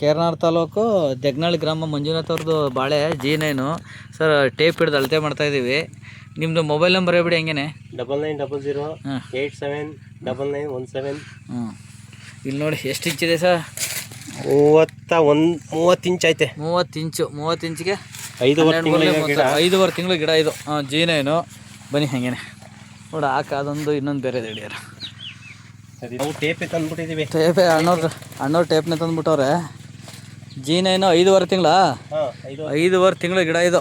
ಕೇರ್ನಾಡ್ ತಾಲೂಕು ದೆಗ್ನಾಳ್ ಗ್ರಾಮ ಮಂಜುನಾಥ್ ಅವ್ರದ್ದು ಬಾಳೆ ಜಿ ನೈನು ಸರ್ ಟೇಪ್ ಹಿಡ್ದು ಅಳತೆ ಮಾಡ್ತಾ ಇದ್ದೀವಿ ನಿಮ್ಮದು ಮೊಬೈಲ್ ನಂಬರ್ ಹೇಳ್ಬಿಡಿ ಹೆಂಗೇನೆ. Double nine double zero eight seven double nine one seven ಹ್ಞೂ ಇಲ್ಲಿ ನೋಡಿ ಎಷ್ಟು ಇಂಚಿದೆ ಸರ್ ಮೂವತ್ತ ಒಂದು ಮೂವತ್ತು ಇಂಚ್ ಐತೆ. ಮೂವತ್ತು ಇಂಚು ಮೂವತ್ತು ಇಂಚಿಗೆ ಐದೂವರೆ ಐದುವರೆ ತಿಂಗಳ ಗಿಡ. ಇದು. ಹಾಂ ಜಿ ನೈನು ಬನ್ನಿ ಹಾಗೇನೆ. ನೋಡಿ ಆಕ ಅದೊಂದು ಇನ್ನೊಂದು ಬೇರೆ ಹಿಡಿಯಾರ. ನಾವು ಟೇಪೆ ಟೇಪ್ ಟೇಪೇ ಅಣ್ಣವ್ರು ಅಣ್ಣವ್ರು ಟೇಪ್ನೇ ತಂದ್ಬಿಟ್ಟವ್ರೆ. ಜೀನ್ ಏನೋ ಐದುವರೆ ತಿಂಗಳ? ಐದುವರೆ. ತಿಂಗಳ ಗಿಡ ಇದು.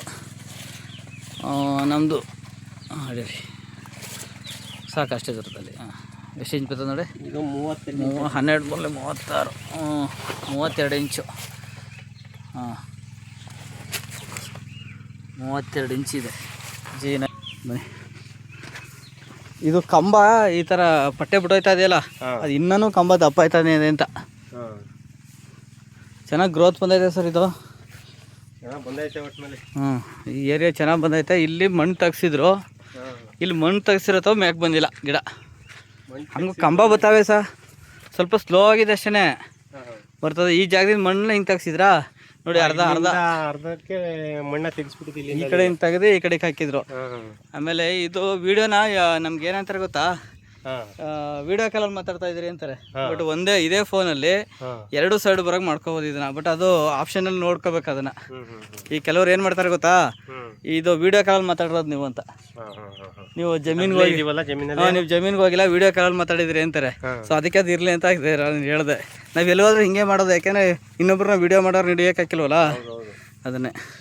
ನಮ್ಮದು ಸಾಕು ಸಾಕಷ್ಟೇ ದೂರದಲ್ಲಿ. ಹಾಂ ಎಷ್ಟು ಇಂಚ್ ಬರ್ತದೆ ನೋಡಿ? ಇದು ಮೂವತ್ತು ಮೂವ ಹನ್ನೆರಡು ಮೂರಲೆ ಮೂವತ್ತಾರು. ಹ್ಞೂ ಮೂವತ್ತೆರಡು ಇಂಚು ಹಾಂ ಮೂವತ್ತೆರಡು ಇಂಚ್ ಇದೆ. ಜೀನ. ಬನ್ನಿ. ಇದು ಕಂಬ ಈ ಥರ ಪಟ್ಟೆ ಬಿಟ್ಟೋಯ್ತಾ ಇದೆಯಲ್ಲ ಹಾಂ. ಅದು ಇನ್ನೂ ಕಂಬ ದಪ್ಪ ಆಯ್ತಾನೆ ಇದೆ ಅಂತ. ಹಾಂ. ಚೆನ್ನಾಗಿ ಗ್ರೋತ್ ಬಂದೈತೆ ಸರ್ ಇದು. ಹ್ಞೂ ಈ ಏರಿಯಾ ಚೆನ್ನಾಗಿ ಬಂದೈತೆ. ಇಲ್ಲಿ ಮಣ್ಣು ತೆಗ್ಸಿದ್ರು. ಇಲ್ಲಿ ಮಣ್ಣು ತೆಗ್ಸಿರತ್ತೋ ಮ್ಯಾಕ್ ಬಂದಿಲ್ಲ ಗಿಡ. ಹಂಗೆ ಕಂಬ ಬರ್ತಾವೆ ಸರ್. ಸ್ವಲ್ಪ ಸ್ಲೋ ಆಗಿದೆ ಅಷ್ಟೇ ಬರ್ತದೆ. ಈ ಜಾಗದಿಂದ ಮಣ್ಣು ಹಿಂಗೆ ತೆಗ್ಸಿದ್ರಾ? ನೋಡಿ ಅರ್ಧ ಅರ್ಧ ಅರ್ಧಕ್ಕೆ ಮಣ್ಣ ತೆಗಿಸ್ಬಿಟ್ಟಿದ್ದೀನಿ ಈ ಕಡೆ ತೆಗೆದು ಈ ಕಡೆಗೆ ಹಾಕಿದ್ರು. ಆಮೇಲೆ ಇದು ವಿಡಿಯೋನ ನಮ್ಗೆ ಏನಂತಾರೆ ಗೊತ್ತಾ? ವಿಡಿಯೋ ಕಾಲಲ್ಲಿ ಮಾತಾಡ್ತಾ ಇದ್ರಿ ಅಂತಾರೆ. ಬಟ್ ಒಂದೇ ಇದೇ ಫೋನಲ್ಲಿ ಎರಡು ಸೈಡ್ ಬರೋಕೆ ಮಾಡ್ಕೋಬೋದು ಇದನ್ನ ಬಟ್ ಅದು ಆಪ್ಷನಲ್ಲಿ ನೋಡ್ಕೋಬೇಕು ಅದನ್ನ. ಈ ಕೆಲವ್ರು ಏನು ಮಾಡ್ತಾರೆ ಗೊತ್ತಾ? ಇದು ವಿಡಿಯೋ ಕಾಲಲ್ಲಿ ಮಾತಾಡೋದು ನೀವು ಅಂತ. ನೀವು ಜಮೀನ್ಗೆ ಇಲ್ಲೇ ಹೋಗಿ ಇದೀವಲ್ಲ ನೀವು ಜಮೀನ್ಗೆ ಹೋಗಿಲ್ಲ ವಿಡಿಯೋ ಕಾಲಲ್ಲಿ ಮಾತಾಡಿದ್ರಿ ಅಂತಾರೆ. ಸೊ ಅದಕ್ಕೆ ಅದು ಇರಲಿ ಅಂತ ಹೇಳಿದೆ. ನಾವು ಎಲ್ಲೋದ್ರೂ ಹಿಂಗೆ ಮಾಡೋದು ಯಾಕೆಂದ್ರೆ ಇನ್ನೊಬ್ರನ್ನ ವಿಡಿಯೋ ಮಾಡೋರು ಹಾಕಿಲ್ವಲ್ಲ ಅದನ್ನೇ. ಅದು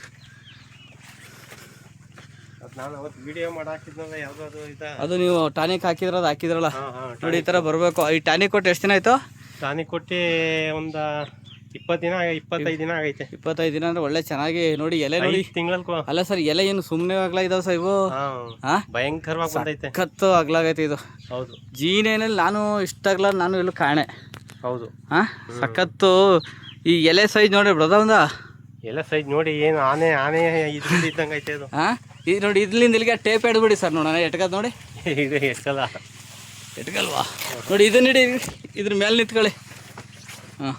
ನಾನು ಅವತ್ತು ವಿಡಿಯೋ ಮಾಡಿ ಹಾಕಿದ್ನಲ್ಲ ಅದು ಇದ? ಅದು ನೀವು ಟಾನಿಕ್ ಹಾಕಿದ್ರ ಅದು ಹಾಕಿದ್ರಲ್ಲ? ಹಾಂ ಹಾಂ ನೋಡಿ ಈ ಥರ ಬರಬೇಕು. ಈ ಟಾನಿಕ್ ಕೊಟ್ಟು ಎಷ್ಟು ದಿನ ಆಯಿತು? ಟಾನಿಕ್ ಕೊಟ್ಟು ಒಂದು ಇಪ್ಪತ್ತು ದಿನ ಇಪ್ಪತ್ತೈದು ದಿನ ಆಗೈತೆ. ಇಪ್ಪತ್ತೈದು ದಿನ ಅಂದ್ರೆ ಒಳ್ಳೆ ಚೆನ್ನಾಗಿ ನೋಡಿ ಎಲೆ ನೋಡಿ. ಅಲ್ಲ ಸರ್ ಎಲೆ ಏನು ಸುಮ್ಮನೆ ಆಗ್ಲಾ ಇದಾವೆ ಸರ್ ಇವು? ಹಾಂ ಭಯಂಕರವಾಗಿ ಬಂದೈತೆ. ಕತ್ತು ಆಗ್ಲಾಗೈತೆ ಇದು. ಹೌದು. ಜೀನೇನಲ್ಲಿ ನಾನು ಇಷ್ಟಾಗ್ಲ ನಾನು ಎಲ್ಲೂ ಕಾಣೆ. ಹೌದು. ಹಾ? ಸಖತ್ತು. ಈ ಎಲೆ ಸೈಜ್ ನೋಡಿ ಬಿಡೋದ ಒಂದ? ಎಲ್ಲ ಸೈಜ್ ನೋಡಿ ಏನು ಆನೆ ಆನೆ ಇದ್ದಂಗೈತೆ ಇದ್ದಂಗೆ ಐತೆ ಅದು. ಹಾಂ? ಇದು ನೋಡಿ ಇದ್ಲಿಂದ ಇಲ್ಲಿಗೆ ಟೇಪ್ ಎಡ್ಬಿಡಿ ಸರ್ ನೋಡೋಣ ಎಟ್ಕದ್ ನೋಡಿ. ಇದು ಎಷ್ಟಲ್ಲ ಎಟ್ಕಲ್ವಾ? ನೋಡಿ ಇದನ್ನ ಹಿಡಿ ಇದ್ರ ಮೇಲೆ ನಿಂತ್ಕೊಳ್ಳಿ. ಹಾಂ.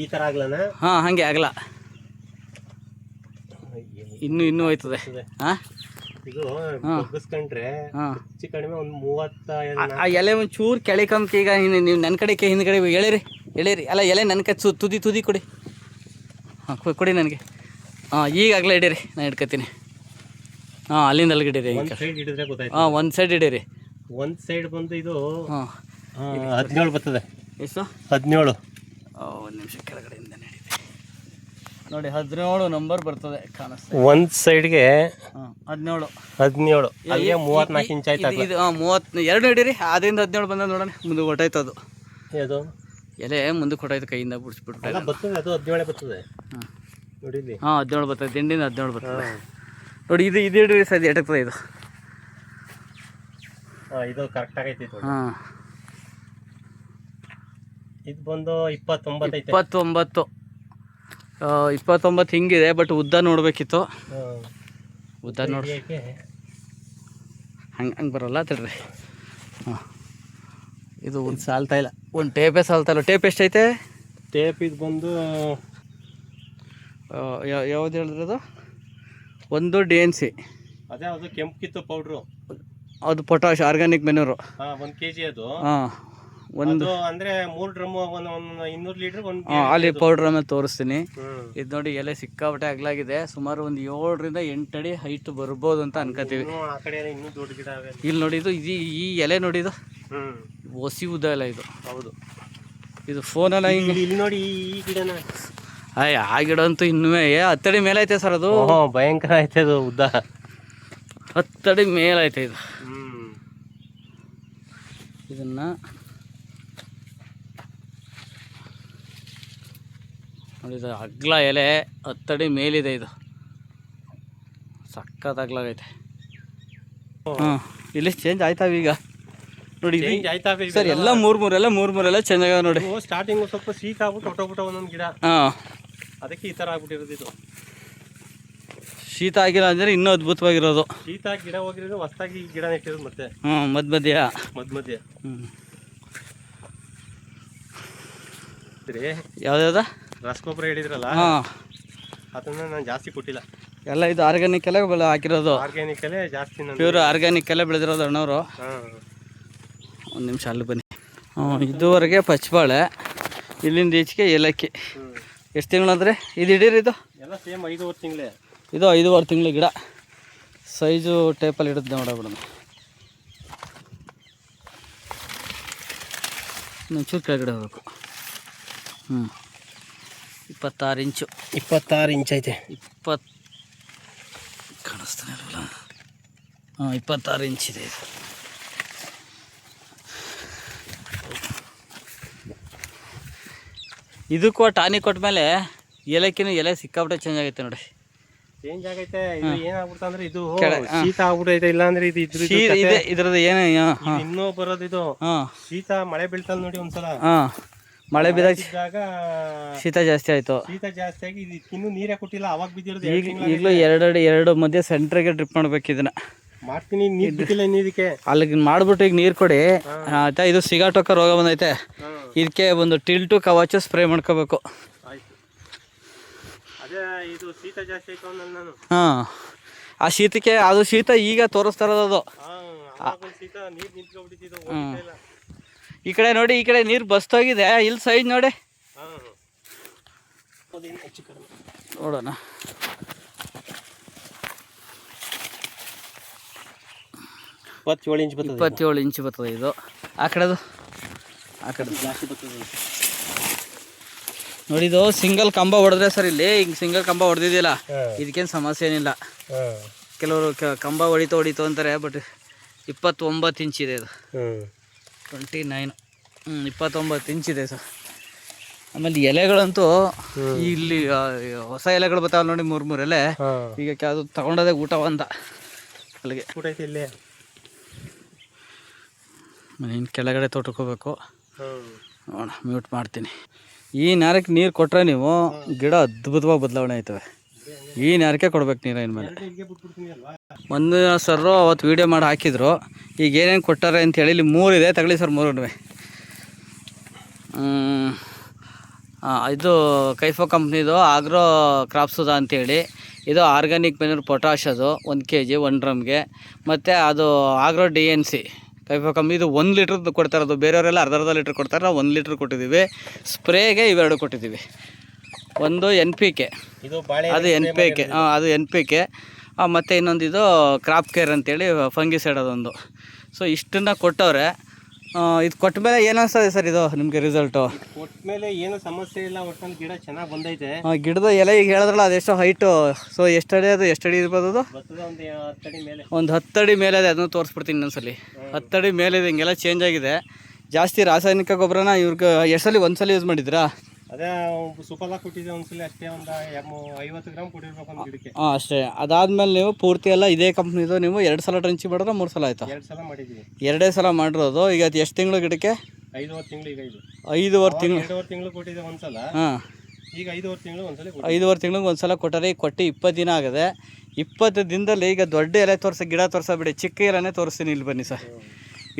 ಈ ಥರ ಆಗ್ಲನ? ಹಾಂ ಹಾಗೆ ಆಗಲ್ಲ ಇನ್ನೂ ಇನ್ನೂ ಹೋಯ್ತದೆ. ಹಾಂ? ಇದು ಬಗ್ಗಿಸ್ಕೊಂಡ್ರೆ ಹಾಂ. ಹೆಚ್ಚು ಕಡಿಮೆ ಒಂದು ಮೂವತ್ತ ಆ ಎಲೆ ಒಂದು ಚೂರು ಕೆಳಕಂತ ಈಗ ನೀವು ನನ್ನ ಕಡೆಗೆ ಹಿಂದ್ಗಡೆ ಎಳೆರಿ ಎಳೆರಿ. ಅಲ್ಲ ಎಲೆ ನನ್ನ ಕೈ ಸು ತುದಿ ತುದಿ ಕೊಡಿ. ಹಾಂ ಕೊಡಿ ನನಗೆ. ಹಾಂ ಈಗಾಗಲೇ ಇಡೀರಿ ಹಿಡೀರಿ. ನಾನು ಇಟ್ಕೊತೀನಿ. ಹಾಂ ಅಲ್ಲಿಂದ ಅಲ್ಲಿಗೆ ಇಡೀರಿ ಒಂದು ಸೈಡ್ ಹಿಡಿದ್ರೆ ಗೊತ್ತಾಯ್ತು. ಹಾಂ ಒಂದು ಸೈಡ್ ಇಡೀರಿ ಒಂದು ಸೈಡ್ ಬಂದು ಇದು ಹಾಂ. ಹದಿನೇಳು ಬರ್ತದೆ. ಎಷ್ಟು ಹದಿನೇಳು. ಒಂದು ನಿಮಿಷ ಕೆಳಗಡೆಯಿಂದ ನೋಡಿ ಹದಿನೇಳು ನಂಬರ್ ಬರ್ತದೆ ಕಾಣಿಸ್ತದೆ ಒಂದು ಸೈಡ್ಗೆ ಹದಿನೇಳು. ಹದಿನೇಳು. ಅಲ್ಲಿಗೆ ಮೂವತ್ನಾಲ್ಕು ಇಂಚ್ ಆಯ್ತು ಇದು ಹಾಂ ಮೂವತ್ತು ಎರಡು ಹಿಡೀರಿ ಅದರಿಂದ ಹದಿನೇಳು ಬಂದ ನೋಡೋಣ ಮುಂದೆ ಕೊಟ್ಟಾಯ್ತು ಅದು. ಎಲೆ ಮುಂದೆ ಕೊಟ್ಟಾಯ್ತು ಕೈಯಿಂದ ಬಿಡಿಸ್ಬಿಟ್ಟು ಬರ್ತದೆ ಅದು ಹದಿನೇಳೆ ಬರ್ತದೆ. ಹಾಂ. ಹಾಂ ಹದಿನೇಳು ಬರ್ತದೆ ದಿಂಡಿನ ಹದಿನೇಳು ಬರ್ತದೆ. ನೋಡಿ ಇದು ಇದು ಹಿಡಿರಿ ಸದ್ಯ ಎಟಕ್ತದೆ ಇದು. ಇದು ಕರೆಕ್ಟ್ ಆಗೈತಿ ಹಾಂ. ಇದು ಬಂದು ಇಪ್ಪತ್ತೊಂಬತ್ತು. ಇಪ್ಪತ್ತೊಂಬತ್ತು ಇಪ್ಪತ್ತೊಂಬತ್ತು ಹಿಂಗಿದೆ ಬಟ್ ಉದ್ದ ನೋಡಬೇಕಿತ್ತು. ಉದ್ದ ನೋಡಿ? ಹಂಗೆ ಹಂಗೆ ಬರೋಲ್ಲ ತಡ್ರಿ ಹಾಂ. ಇದು ಒಂದು ಸಾಲ್ತಾ ಇಲ್ಲ ಒಂದು ಟೇಪೇ ಸಾಲ್ತಾ ಇಲ್ಲ. ಟೇಪ್ ಎಷ್ಟೈತೆ? ಟೇಪ್ ಇದು ಬಂದು ಯಾವ್ದು ಹೇಳಿದ್ರೆ ಅದು? ಒಂದು ಡಿ ಎನ್ ಸಿ ಅದೇ ಅದು ಕೆಂಪು ಕಿತ್ತು ಪೌಡ್ರು ಅದು ಪೊಟಾಶ್ ಆರ್ಗ್ಯಾನಿಕ್ ಮೆನೂರು ಹಾಂ ಒಂದು ಕೆ ಜಿ ಅದು. ಹಾಂ ಒಂದು ಅದು ಅಂದ್ರೆ ಮೂರು ಡ್ರಮ್ ಒಂದು ಒಂದು ಇನ್ನೂರು ಲೀಟರ್ ಒಂದು ಅಲ್ಲಿ ಪೌಡ್ರ್ ಆಮೇಲೆ ತೋರಿಸ್ತೀನಿ. ಇದು ನೋಡಿ ಎಲೆ ಸಿಕ್ಕಾಪಟ್ಟೆ ಅಗಲಾಗಿದೆ. ಸುಮಾರು ಒಂದು ಏಳರಿಂದ ಎಂಟು ಅಡಿ ಹೈಟ್ ಬರ್ಬೋದು ಅಂತ ಅನ್ಕೋತೀವಿ. ಇಲ್ಲಿ ನೋಡಿ ಇದು ಈ ಎಲೆ ನೋಡಿ ಇದು. ಹ್ಮ್. ಒಸಿ ಉದ್ದ ಎಲ್ಲ ಇದು. ಹೌದು. ಇದು ಫೋನೆಲ್ಲ ಹಿಂಗೆ ಇಲ್ಲಿ ನೋಡಿ ಈ ಗಿಡನ. ಅಯ್ಯ ಆ ಗಿಡ ಅಂತೂ ಇನ್ನೂ ಹತ್ತಡಿ ಮೇಲೈತೆ ಸರ್ ಅದು. ಓಹೋ ಭಯಂಕರ ಐತೆ ಅದು ಉದ್ದ. ಹತ್ತಡಿ ಐತೆ ಇದು. ಇದನ್ನ ನೋಡಿ ಇದು ಅಗ್ಲ ಎಲೆ ಹತ್ತಡಿ ಮೇಲಿದೆ ಇದು. ಸಖತ್ ಅಗ್ಲಾಗೈತೆ ಹಾಂ ಇಲ್ಲಿ ಚೇಂಜ್ ಆಯ್ತಾವ ಈಗ. ನೋಡಿ ಸರ್ ಎಲ್ಲ ಮೂರು ಮೂರೆಲ್ಲ ಮೂರು ಮೂರೆಲ್ಲ ಚೇಂಜ್ ಆಗ್ಯಾವ ನೋಡಿ. ಸ್ಟಾರ್ಟಿಂಗ್ ಸ್ವಲ್ಪ ಸೀಕ್ ಆಗ್ಬಿಟ್ಟು ಹೊಟ್ಟೋಗ್ಬಿಟ್ಟ ಒಂದೊಂದು ಗಿಡ. ಹಾಂ. ಅದಕ್ಕೆ ಈ ತರ ಆಗ್ಬಿಟ್ಟಿರೋದು ಇದು. ಶೀತ ಆಗಿಲ್ಲ ಅಂದರೆ ಇನ್ನೂ ಅದ್ಭುತವಾಗಿರೋದು. ಶೀತ ಗಿಡ ಹೋಗಿರೋದು ಹೊಸ್ದಾಗಿ ಗಿಡ ನೆಟ್ಟಿರೋದು ಮತ್ತೆ. ಹ್ಞೂ ಮಧ್ಯ ಮಧ್ಯ. ಮಧ್ಯ ಮಧ್ಯ. ಹ್ಞೂ ಯಾವ್ದಾವ್ದ ರಸಗೊಬ್ಬರ ಹೇಳಿದ್ರಲ್ಲ? ಹಾಂ. ಅದನ್ನ ನಾನು ಜಾಸ್ತಿ ಕೊಟ್ಟಿಲ್ಲ. ಎಲ್ಲ ಇದು ಆರ್ಗ್ಯಾನಿಕ್ ಎಲ್ಲ ಬೆಳೆ ಹಾಕಿರೋದು. ಎಲ್ಲ ಜಾಸ್ತಿ ನಾನು ಪ್ಯೂರ್ ಆರ್ಗ್ಯಾನಿಕ್ ಎಲ್ಲ ಬೆಳೆದಿರೋದು ಅಣ್ಣವರು. ಹಾಂ. ಒಂದು ನಿಮಿಷ ಅಲ್ಲಿ ಬನ್ನಿ. ಇದುವರೆಗೆ ಪಚ್ಚಬಾಳೆ ಇಲ್ಲಿಂದ ಈಚೆಗೆ ಏಲಕ್ಕಿ. ಎಷ್ಟು ತಿಂಗಳಂದ್ರೆ ಇದು ಹಿಡೀರಿ ಇದು? ಎಲ್ಲ ಸೇಮ್ ಐದುವರೆ ತಿಂಗಳೇ. ಇದು ಐದೂವರೆ ತಿಂಗಳ ಗಿಡ. ಸೈಜು ಟೇಪಲ್ಲಿ ಇಡುತ್ತೆ ನೋಡಬಿಡೋಣ ಒಂಚೂರು ಕೆಳಗಡೆ ಹೋಗಬೇಕು. ಹ್ಞೂ ಇಪ್ಪತ್ತಾರು ಇಂಚು. ಇಪ್ಪತ್ತಾರು ಇಂಚ್ ಐತೆ. ಇಪ್ಪತ್ತು ಕಾಣಿಸ್ತಾನೆ ಹಾಂ ಇಪ್ಪತ್ತಾರು ಇಂಚ್ ಇದೆ ಇದು. ಇದಕ್ಕೂ ಟಾನಿಕ್ ಕೊಟ್ಟ ಮೇಲೆ ಏಲಕ್ಕಿನೂ ಎಲೆ ಸಿಕ್ಕಾಬಿಟ್ಟೆ ಚೇಂಜ್ ಆಗೈತೆ ನೋಡಿ. ಚೇಂಜ್ ಆಗೈತೆ ಇದು ಏನಾಗ್ಬಿಡ್ತಾ ಅಂದ್ರೆ ಇದು. ಶೀತ ಆಗ್ಬಿಟ್ಟೈತೆ ಇಲ್ಲ ಅಂದ್ರೆ ಇದು ಇದ್ರ ಇದೆ ಇದ್ರದ್ದು ಏನು ಇನ್ನೂ ಬರೋದು ಇದು. ಹಾಂ. ಶೀತ ಮಳೆ ಬೀಳ್ತಲ್ಲ ನೋಡಿ ಒಂದ್ಸಲ. ಮಳೆ ಬಿದ್ದಾಗ ಶೀತ ಜಾಸ್ತಿ ಆಯಿತು. ಶೀತ ಜಾಸ್ತಿ ಆಗಿ ಇನ್ನೂ ನೀರೇ ಕೊಟ್ಟಿಲ್ಲ ಅವಾಗ ಬಿದ್ದಿರೋದು ಈಗ ಈಗಲೂ ಎರಡು ಎರಡು ಮಧ್ಯೆ ಸೆಂಟ್ರಿಗೆ ಡ್ರಿಪ್ ಮಾಡ್ಬೇಕು ಇದನ್ನ. ಮಾಡ್ತೀನಿ ನೀರ್ ಬಿಟ್ಟಿಲ್ಲ ಇನ್ನು ಇದಕ್ಕೆ. ಅಲ್ಲಿಗೆ ಮಾಡ್ಬಿಟ್ಟು ಈಗ ನೀರು ಕೊಡಿ. ಆಯ್ತಾ? ಇದು ಸಿಗಾಟೋಕ ರೋಗ ಬಂದೈತೆ. ಇದಕ್ಕೆ ಒಂದು ಟಿಲ್ಟು ಕವಾಚ ಸ್ಪ್ರೇ ಮಾಡ್ಕೋಬೇಕು. ಆಯ್ತು. ಅದೇ ಇದು ಶೀತ ಜಾಸ್ತಿ ಆಯ್ತು ಅಂದಲ್ಲ ನಾನು. ಹಾಂ. ಆ ಶೀತಕ್ಕೆ ಅದು ಶೀತ ಈಗ ತೋರಿಸ್ತಾ ಇರೋದು ಅದು. ಈ ಕಡೆ ನೋಡಿ ಈ ಕಡೆ ನೀರು ಬಸ್ತೋಗಿದೆ. ಇಲ್ಲಿ ಸೈಡ್ ನೋಡಿ. ನೋಡೋಣ. ಇಪ್ಪತ್ತೇಳು ಇಂಚ್ ಬರ್ತದೆ ಇಪ್ಪತ್ತೇಳು ಇಂಚ್ ಬರ್ತದೆ ಇದು. ಆ ಕಡೆದು? ಆ ಕಡೆ. ಜಾಸ್ತಿ ಬರ್ತದೆ ನೋಡಿ ಇದು ಸಿಂಗಲ್ ಕಂಬ ಹೊಡೆದ್ರೆ ಸರ್ ಇಲ್ಲಿ ಹಿಂಗೆ ಸಿಂಗಲ್ ಕಂಬ ಹೊಡೆದಿದೆಯಲ್ಲ ಇದಕ್ಕೇನು ಸಮಸ್ಯೆ ಏನಿಲ್ಲ. ಕೆಲವರು ಕಂಬ ಹೊಡಿತು ಹೊಡಿತು ಅಂತಾರೆ ಬಟ್ ಇಪ್ಪತ್ತೊಂಬತ್ತು ಇದೆ ಇದು. ಹ್ಮ್ ಟ್ವೆಂಟಿ ನೈನ್. ಹ್ಞೂ ಇಪ್ಪತ್ತೊಂಬತ್ತು ಇಂಚಿದೆ ಸರ್. ಆಮೇಲೆ ಎಲೆಗಳಂತೂ ಇಲ್ಲಿ ಹೊಸ ಎಲೆಗಳು ಬರ್ತಾವಲ್ಲ ನೋಡಿ ಮೂರು ಮೂರು ಎಲೆ ಈಗ ಅದು ತಗೊಂಡದೆ ಊಟ ಅಂತ ಅಲ್ಲಿಗೆ. ಊಟ ಐತೆ ಇಲ್ಲೇ? ಇನ್ನು ಕೆಳಗಡೆ ತೋಟಕ್ಕೋಬೇಕು ಹ್ಮ್ ನೋಡೋಣ ಮ್ಯೂಟ್ ಮಾಡ್ತೀನಿ. ಈ ನಾರಕ್ಕೆ ನೀರು ಕೊಟ್ಟರೆ ನೀವು ಗಿಡ ಅದ್ಭುತವಾಗಿ ಬದಲಾವಣೆ ಆಯ್ತವೆ. ಈ ನಾರಕ್ಕೆ ಕೊಡ್ಬೇಕು ನೀರು ಇನ್ಮೇಲೆ. ಒಂದು ಸರ್ರು ಅವತ್ತು ವೀಡಿಯೋ ಮಾಡಿ ಹಾಕಿದ್ರು. ಈಗ ಏನೇನು ಕೊಟ್ಟಾರೆ ಅಂತೇಳಿ ಇಲ್ಲಿ ಮೂರಿದೆ ತಗೊಳ್ಳಿ ಸರ್ ಮೂರೂ ಇದು ಕೈಫೋ ಕಂಪ್ನಿದು ಆಗ್ರೋ ಕ್ರಾಪ್ಸುದ ಅಂತೇಳಿ. ಇದು ಆರ್ಗ್ಯಾನಿಕ್ ಮೆನೂರ್ ಪೊಟಾಷ್ ಅದು ಒಂದು ಕೆ ಜಿ ಒನ್ ಡ್ರಮ್ಗೆ. ಮತ್ತು ಅದು ಆಗ್ರೋ ಡಿ ಎನ್ ಸಿ. ಕೈಫೋ ಕಮ್ಮಿ ಇದು ಒಂದು ಲೀಟ್ರದ್ದು ಕೊಡ್ತಾರೆ ಅದು ಬೇರೆಯವರೆಲ್ಲ ಅರ್ಧ ಅರ್ಧ ಲೀಟ್ರ್ ಕೊಡ್ತಾರೆ. ನಾವು ಒಂದು ಲೀಟ್ರ್ ಕೊಟ್ಟಿದ್ದೀವಿ. ಸ್ಪ್ರೇಗೆ ಇವೆರಡು ಕೊಟ್ಟಿದ್ದೀವಿ. ಒಂದು ಎನ್ ಪಿ ಕೆ ಅದು ಎನ್ ಪಿ ಕೆ ಹಾಂ ಅದು ಎನ್ ಪಿ ಕೆ ಮತ್ತು ಇನ್ನೊಂದು ಇದು ಕ್ರಾಪ್ ಕೇರ್ ಅಂತೇಳಿ ಫಂಗಿಸೈಡ್ ಅದೊಂದು. ಸೊ ಇಷ್ಟನ್ನು ಕೊಟ್ಟವ್ರೆ ಇದು ಕೊಟ್ಟ ಮೇಲೆ ಏನು ಅನಿಸ್ತದೆ ಸರ್ ಇದು ನಿಮಗೆ ರಿಸಲ್ಟು ಕೊಟ್ಮೇಲೆ ಏನು ಸಮಸ್ಯೆ ಇಲ್ಲ ಒಟ್ನಲ್ಲಿ ಗಿಡ ಚೆನ್ನಾಗಿ ಬಂದೈತೆ. ಗಿಡದ ಎಲೆ ಈಗ ಹೇಳಿದ್ರಲ್ಲ ಅದೆಷ್ಟು ಹೈಟು ಸೊ ಎಷ್ಟಡಿ ಅದು ಎಷ್ಟಡಿ ಇರ್ಬೋದು ಅದು? ಒಂದು ಹತ್ತಡಿ ಮೇಲೆ. ಮೇಲೆ ಇದೆ ಅದನ್ನು ತೋರಿಸ್ಬಿಡ್ತೀನಿ ಇನ್ನೊಂದ್ಸಲಿ. ಹತ್ತಡಿ ಮೇಲೆ ಇದೆ ಹಿಂಗೆಲ್ಲ ಚೇಂಜ್ ಆಗಿದೆ. ಜಾಸ್ತಿ ರಾಸಾಯನಿಕ ಗೊಬ್ಬರನ ಇವ್ರಿಗೆ ಸಲ ಒಂದ್ಸಲ ಯೂಸ್ ಮಾಡಿದ್ರಾ ಅದೇ ಸುಫಲ ಕೊಟ್ಟಿದ್ದೆ ಒಂದ್ಸಲ ಅಷ್ಟೇ ಒಂದು ಐವತ್ತು ಗ್ರಾಮ್ ಕೊಟ್ಟಿರ್ಬೇಕು ಒಂದು ಗಿಡಕ್ಕೆ. ಹಾಂ ಅಷ್ಟೇ. ಅದಾದ್ಮೇಲೆ ನೀವು ಪೂರ್ತಿ ಎಲ್ಲ ಇದೇ ಕಂಪ್ನಿದು ನೀವು ಎರಡು ಸಲ ಟ್ರಂಚಿ ಮಾಡಿದ್ರೆ ಮೂರು ಸಲ ಆಯ್ತಾ? ಎರಡು ಸಲ ಮಾಡಿದ್ವಿ. ಎರಡೇ ಸಲ ಮಾಡಿರೋದು. ಈಗ ಅದು ಎಷ್ಟು ತಿಂಗಳು ಗಿಡಕ್ಕೆ? ಐದುವರೆ ತಿಂಗಳು ಈಗ ಇದು. ಐದೂವರೆ ತಿಂಗಳು. ಎರಡೂವರೆ ತಿಂಗಳು ಕೊಟ್ಟಿದ್ದೆ ಒಂದ್ಸಲ. ಹಾಂ. ಈಗ ಐದುವರೆ ತಿಂಗಳು ಒಂದ್ಸಲ. ಐದೂವರೆ ತಿಂಗಳಿಗೆ ಕೊಟ್ಟರೆ ಈಗ ಕೊಟ್ಟು ಇಪ್ಪತ್ತು ದಿನ ಆಗಿದೆ. ಇಪ್ಪತ್ತು ದಿನದಲ್ಲಿ ಈಗ ದೊಡ್ಡ ಎಲೆ ತೋರಿಸ ಗಿಡ ತೋರಿಸಬಿಡಿ ಚಿಕ್ಕ ಎಲೆನೇ ತೋರಿಸ್ತೀನಿ ಇಲ್ಲಿ ಬನ್ನಿ ಸರ್.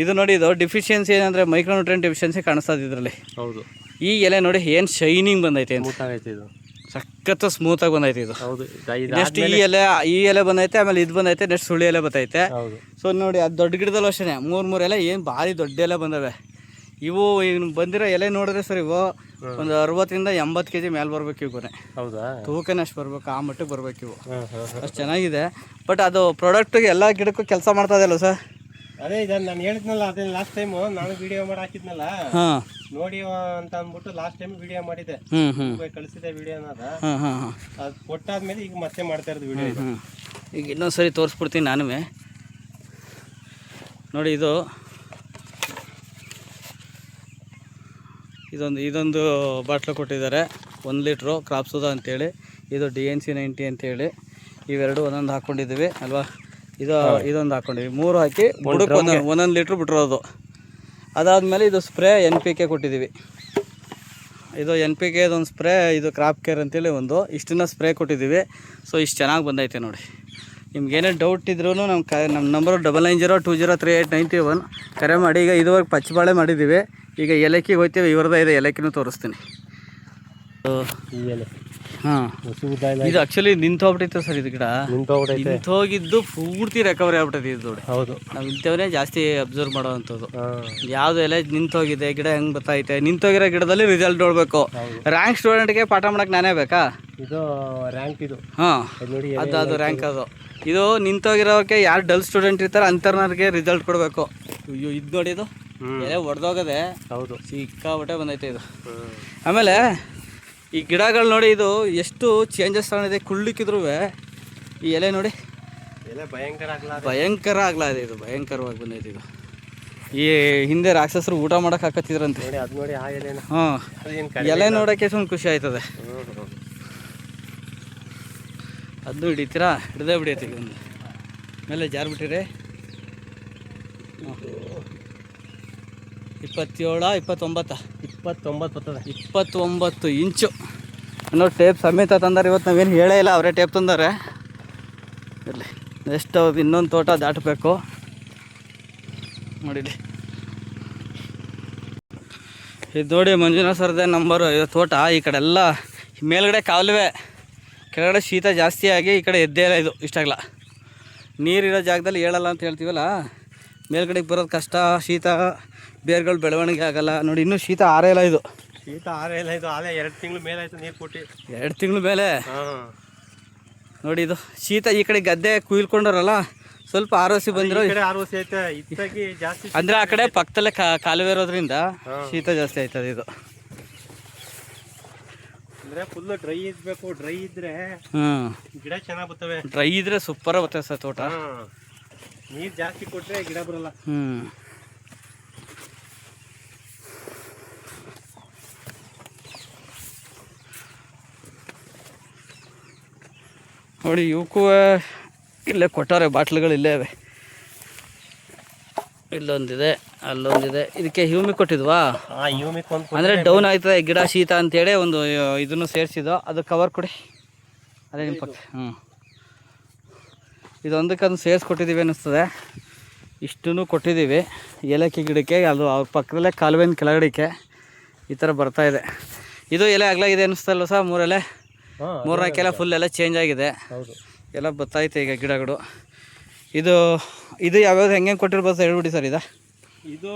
ಇದು ನೋಡಿ ಇದು ಡಿಫಿಷಿಯನ್ಸಿ ಏನಂದರೆ ಮೈಕ್ರೋನ್ಯೂಟ್ರೆಂಟ್ ಡಿಫಿಷಿಯನ್ಸಿ ಕಾಣಿಸ್ತದೆ ಇದರಲ್ಲಿ. ಹೌದು. ಈ ಎಲೆ ನೋಡಿ ಏನು ಶೈನಿಂಗ್ ಬಂದೈತೆ ಸಖತ್ ಸ್ಮೂತ್ ಇದು. ಸಖತ್ತು ಸ್ಮೂತಾಗಿ ಬಂದೈತೆ ಇದು. ಹೌದು ನೆಕ್ಸ್ಟ್ ಈ ಎಲೆ ಈ ಎಲೆ ಬಂದೈತೆ ಆಮೇಲೆ ಇದು ಬಂದೈತೆ ನೆಕ್ಸ್ಟ್ ಸುಳಿ ಎಲೆ ಬತ್ತೈತೆ ಹೌದು. ಸೊ ನೋಡಿ ಅದು ದೊಡ್ಡ ಗಿಡದಲ್ಲಿ ಅಷ್ಟೇ ಮೂರು ಮೂರು ಎಲೆ ಏನು ಭಾರಿ ದೊಡ್ಡ ಎಲೆ ಬಂದವೆ. ಇವು ಈಗ ಬಂದಿರೋ ಎಲೆ ನೋಡಿದ್ರೆ ಸರ್ ಇವು ಒಂದು ಅರವತ್ತರಿಂದ ಎಂಬತ್ತು ಕೆ ಜಿ ಮೇಲೆ ಬರ್ಬೇಕು ಇವು ಹೌದಾ? ತೂಕನೇ ಅಷ್ಟು ಬರ್ಬೇಕು ಆ ಮಟ್ಟಿಗೆ ಬರ್ಬೇಕು ಇವು. ಅಷ್ಟು ಚೆನ್ನಾಗಿದೆ. ಬಟ್ ಅದು ಪ್ರಾಡಕ್ಟ್ ಎಲ್ಲ ಗಿಡಕ್ಕೂ ಕೆಲಸ ಮಾಡ್ತಾ ಇದೆಯಲ್ಲ ಸರ್? ಅದೇ ಇದು ನಾನು ಹೇಳಿದ್ನಲ್ಲ ಅದೇ ಲಾಸ್ಟ್ ಟೈಮ್ ನಾನು ವಿಡಿಯೋ ಮಾಡಿ ಹಾಕಿದ್ನಲ್ಲ. ಹಾಂ. ನೋಡಿ ಅಂತ ಅಂದ್ಬಿಟ್ಟು ಲಾಸ್ಟ್ ಟೈಮ್ ವಿಡಿಯೋ ಮಾಡಿದ್ದೆ. ಹ್ಞೂ ಹ್ಞೂ ಕಳಿಸಿದೆ ವಿಡಿಯೋ ಅನ್ನೋದ. ಹಾಂ ಹಾಂ ಹಾಂ ಅದು ಕೊಟ್ಟಾದ್ಮೇಲೆ ಈಗ ಮತ್ತೆ ಮಾಡ್ತಾ ಇರೋದು ವಿಡಿಯೋ ಇದು. ಹ್ಞೂ ಈಗ ಇನ್ನೊಂದು ಸರಿ ತೋರಿಸ್ಬಿಡ್ತೀನಿ ನಾನು ನೋಡಿ ಇದು. ಇದೊಂದು ಇದೊಂದು ಬಾಟ್ಲು ಕೊಟ್ಟಿದ್ದಾರೆ. ಒಂದು ಲೀಟ್ರು ಕ್ರಾಪ್ಸುದ ಅಂತೇಳಿ. ಇದು ಡಿ ಎನ್ ಸಿ ನೈಂಟಿ ಅಂತೇಳಿ. ಇವೆರಡು ಒಂದೊಂದು ಹಾಕ್ಕೊಂಡಿದ್ದೀವಿ ಅಲ್ವಾ? ಇದು ಇದೊಂದು ಹಾಕೊಂಡ್ವಿ. ಮೂರು ಹಾಕಿ ಬುಡಕ್ಕೆ ಒಂದೊಂದು ಒಂದೊಂದು ಲೀಟ್ರ್ ಬಿಟ್ಟಿರೋದು ಅದಾದಮೇಲೆ ಇದು ಸ್ಪ್ರೇ ಎನ್ ಪಿ ಕೆ ಕೊಟ್ಟಿದ್ದೀವಿ. ಇದು ಎನ್ ಪಿ ಕೆ ಒಂದು ಸ್ಪ್ರೇ ಇದು ಕ್ರಾಪ್ ಕೇರ್ ಅಂತೇಳಿ ಒಂದು. ಇಷ್ಟನ್ನ ಸ್ಪ್ರೇ ಕೊಟ್ಟಿದ್ದೀವಿ. ಸೊ ಇಷ್ಟು ಚೆನ್ನಾಗಿ ಬಂದೈತೆ ನೋಡಿ. ನಿಮ್ಗೆ ಏನೇ ಡೌಟ್ ಇದ್ರೂ ನಮ್ಮ ಕ ನಮ್ಮ number double nine zero two zero three eight nine three one ಕರೆ ಮಾಡಿ ಈಗ ಇದುವರೆಗೆ ಪಚ್ಚಬಾಳೆ ಮಾಡಿದ್ದೀವಿ. ಈಗ ಏಲಕ್ಕಿಗೆ ಹೋಗ್ತೀವಿ ಇವ್ರದ್ದು ಇದೆ ಏಲಕ್ಕಿನೂ ತೋರಿಸ್ತೀನಿ. ಹಾಂ. ಇದು ಆಕ್ಚುಲಿ ನಿಂತೋಗ್ಬಿಟ್ಟಿತ್ತು ಸರ್ ಇದು ಗಿಡ. ನಿಂತೋಗ್ಬಿಟ್ಟೈತೆ ನಿಂತೋಗಿದ್ದು ಪೂರ್ತಿ ರೆಕವರಿ ಆಗ್ಬಿಟ್ಟೈತೆ ಇದು ನೋಡಿ. ಹೌದು. ನಾವು ಇಂಥವನ್ನೇ ಜಾಸ್ತಿ ಅಬ್ಸರ್ವ್ ಮಾಡೋವಂಥದ್ದು. ಯಾವ್ದು ಎಲೆ ನಿಂತೋಗಿದೆ ಗಿಡ ಹೆಂಗೆ ಬರ್ತೈತೆ ನಿಂತೋಗಿರೋ ಗಿಡದಲ್ಲಿ ರಿಸಲ್ಟ್ ನೋಡಬೇಕು. ರ್ಯಾಂಕ್ ಸ್ಟೂಡೆಂಟ್ಗೆ ಪಾಠ ಮಾಡಕ್ಕೆ ನಾನೇ ಬೇಕಾ? ಇದು ರ್ಯಾಂಕ್ ಇದು. ಹಾಂ. ನೋಡಿ ಅದು ಅದು ರ್ಯಾಂಕ್ ಅದು. ಇದು ನಿಂತೋಗಿರೋಕ್ಕೆ ಯಾರು ಡಲ್ ಸ್ಟೂಡೆಂಟ್ ಇರ್ತಾರೆ ಅಂಥವ್ರಿಗೆ ರಿಸಲ್ಟ್ ಕೊಡಬೇಕು. ಅಯ್ಯೋ ಇದು ನೋಡಿ ಇದು. ಎಲೆ ಹೊಡೆದೋಗದೆ ಹೌದು. ಸಿಕ್ಕಾಬಟ್ಟೆ ಬಂದೈತೆ ಇದು. ಆಮೇಲೆ ಈ ಗಿಡಗಳು ನೋಡಿ ಇದು ಎಷ್ಟು ಚೇಂಜಸ್ ಆಗಿದೆ ಕುಳ್ಳಿಕ್ಕಿದ್ರು ಈ ಎಲೆ ನೋಡಿ. ಎಲೆ ಭಯಂಕರ ಆಗ್ಲ ಭಯಂಕರ ಆಗ್ಲಾದೆ ಇದು ಭಯಂಕರವಾಗಿ ಬಂದೈತೆ ಇದು. ಈ ಹಿಂದೆ ರಾಕ್ಷಸರು ಊಟ ಮಾಡಕ್ಕೆ ಹಾಕತ್ತಿದ್ರಂತೆ. ಹಾಂ ಎಲೆ ನೋಡಕ್ಕೆ ಸುಮ್ಮನೆ ಖುಷಿ ಆಯ್ತದೆ. ಅದು ಅದನ್ನು ಹಿಡಿತೀರಾ ಹಿಡ್ದೇ ಬಿಡೈತೆ ಒಂದು ಮೇಲೆ ಜಾರು ಬಿಟ್ಟಿರಿ. ಇಪ್ಪತ್ತೇಳ ಇಪ್ಪತ್ತೊಂಬತ್ತ? ಇಪ್ಪತ್ತೊಂಬತ್ತು ಬರ್ತದೆ. ಇಪ್ಪತ್ತೊಂಬತ್ತು ಇಂಚು. ಅನ್ನೋ ಟೇಪ್ ಸಮೇತ ತಂದಾರೆ ಇವತ್ತು ನಾವೇನು ಹೇಳೇ ಇಲ್ಲ ಅವರೇ ಟೇಪ್ ತಂದಾರೆ. ಇರಲಿ ನೆಕ್ಸ್ಟ್ ಇನ್ನೊಂದು ತೋಟ ದಾಟಬೇಕು. ನೋಡಿಲಿ ಇದು ನೋಡಿ ಮಂಜುನಾಥ್ ಸರ್ದೇ ನಂಬರು ಇದು ತೋಟ ಈ ಕಡೆ ಎಲ್ಲ ಮೇಲ್ಗಡೆ ಕಾಲುವೆ ಕೆಳಗಡೆ ಶೀತ ಜಾಸ್ತಿ ಆಗಿ ಈ ಕಡೆ ಎದ್ದೇ ಇಲ್ಲ ಇದು ಇಷ್ಟಾಗಲ್ಲ ನೀರಿರೋ ಜಾಗದಲ್ಲಿ ಹೇಳಲ್ಲ ಅಂತ ಹೇಳ್ತೀವಲ್ಲ ಮೇಲ್ಗಡೆಗೆ ಬರೋದು ಕಷ್ಟ ಶೀತ ಬೇರ್ಗಳು ಬೆಳವಣಿಗೆ ಆಗಲ್ಲ. ನೋಡಿ ಇನ್ನೂ ಶೀತ ಆರೇ ಇಲ್ಲ ಇದು. ಶೀತ ಆರೇ ಇಲ್ಲ ಇದು ಆಲೇ ಎರಡು ತಿಂಗಳು ಮೇಲೆ ಆಯ್ತು ನೀರು ಕೊಟ್ಟು. ಎರಡು ತಿಂಗಳು ಮೇಲೆ? ನೋಡಿ ಇದು ಶೀತ ಈ ಕಡೆ ಗದ್ದೆ ಕುಯ್ಲ್ಕೊಂಡ್ರಲ್ಲ ಸ್ವಲ್ಪ ಆರೋಸಿ ಬಂದಿರೋ ಈ ಕಡೆ ಆರು ಐತೆ ಇತ್ತಾಗಿ ಜಾಸ್ತಿ ಅಂದ್ರೆ ಆ ಕಡೆ ಪಕ್ಕದಲ್ಲೇ ಕಾಲುವೆ ಇರೋದ್ರಿಂದ ಶೀತ ಜಾಸ್ತಿ ಆಯ್ತದೆ ಇದು. ಅಂದ್ರೆ ಫುಲ್ ಡ್ರೈ ಇರಬೇಕು ಡ್ರೈ ಇದ್ರೆ ಗಿಡ ಚೆನ್ನಾಗಿ ಬರ್ತವೆ. ಡ್ರೈ ಇದ್ರೆ ಸೂಪರ್ ಬರ್ತದೆ ಸರ್ ತೋಟ. ನೀರ್ ಜಾಸ್ತಿ ಕೊಟ್ರೆ ಗಿಡ ಬರಲ್ಲ. ಹ್ಞೂ ನೋಡಿ ಇವಕ್ಕೂ ಇಲ್ಲೇ ಕೊಟ್ಟಾರೆ ಬಾಟ್ಲುಗಳು ಇಲ್ಲೇ ಇವೆ. ಇಲ್ಲೊಂದಿದೆ ಅಲ್ಲೊಂದಿದೆ. ಇದಕ್ಕೆ ಹ್ಯೂಮಿಕ್ ಕೊಟ್ಟಿದ್ವಾ? ಹ್ಯೂಮಿಕ್ ಅಂದರೆ ಡೌನ್ ಆಯ್ತದೆ ಗಿಡ ಶೀತ ಅಂತೇಳಿ ಒಂದು ಇದನ್ನು ಸೇರಿಸಿದ್ದು. ಅದು ಕವರ್ ಕೊಡಿ. ಅದೇ ನಿಮ್ಮ ಪಕ್ಕ ಹ್ಞೂ ಇದೊಂದಕ್ಕೆ ಅದನ್ನು ಸೇರಿಸ್ಕೊಟ್ಟಿದ್ದೀವಿ ಅನ್ನಿಸ್ತದೆ. ಇಷ್ಟೂ ಕೊಟ್ಟಿದ್ದೀವಿ. ಏಲಕ್ಕಿ ಗಿಡಕ್ಕೆ ಅದು ಅವ್ರ ಪಕ್ಕದಲ್ಲೇ ಕಾಲುವೆನ ಕೆಳಗಡೆಗೆ ಈ ಥರ ಬರ್ತಾ ಇದೆ. ಇದು ಎಲೆ ಆಗಲಾಗಿದೆ ಅನ್ನಿಸ್ತಲ್ವ ಸರ್ ಮೂರೆಲೆ? ಹಾಂ ಮೂರ್ನಾಲ್ಕು ಎಲೆ ಫುಲ್ ಎಲ್ಲ ಚೇಂಜ್ ಆಗಿದೆ. ಹೌದು. ಎಲ್ಲ ಬತ್ತೈತೆ ಈಗ ಗಿಡಗಳು. ಇದು ಇದು ಯಾವ್ಯಾವ್ದು ಹೆಂಗೆ ಕೊಟ್ಟಿರ್ಬೋದು ಸರ್ ಹೇಳ್ಬಿಡಿ ಸರ್ ಇದು? ಇದು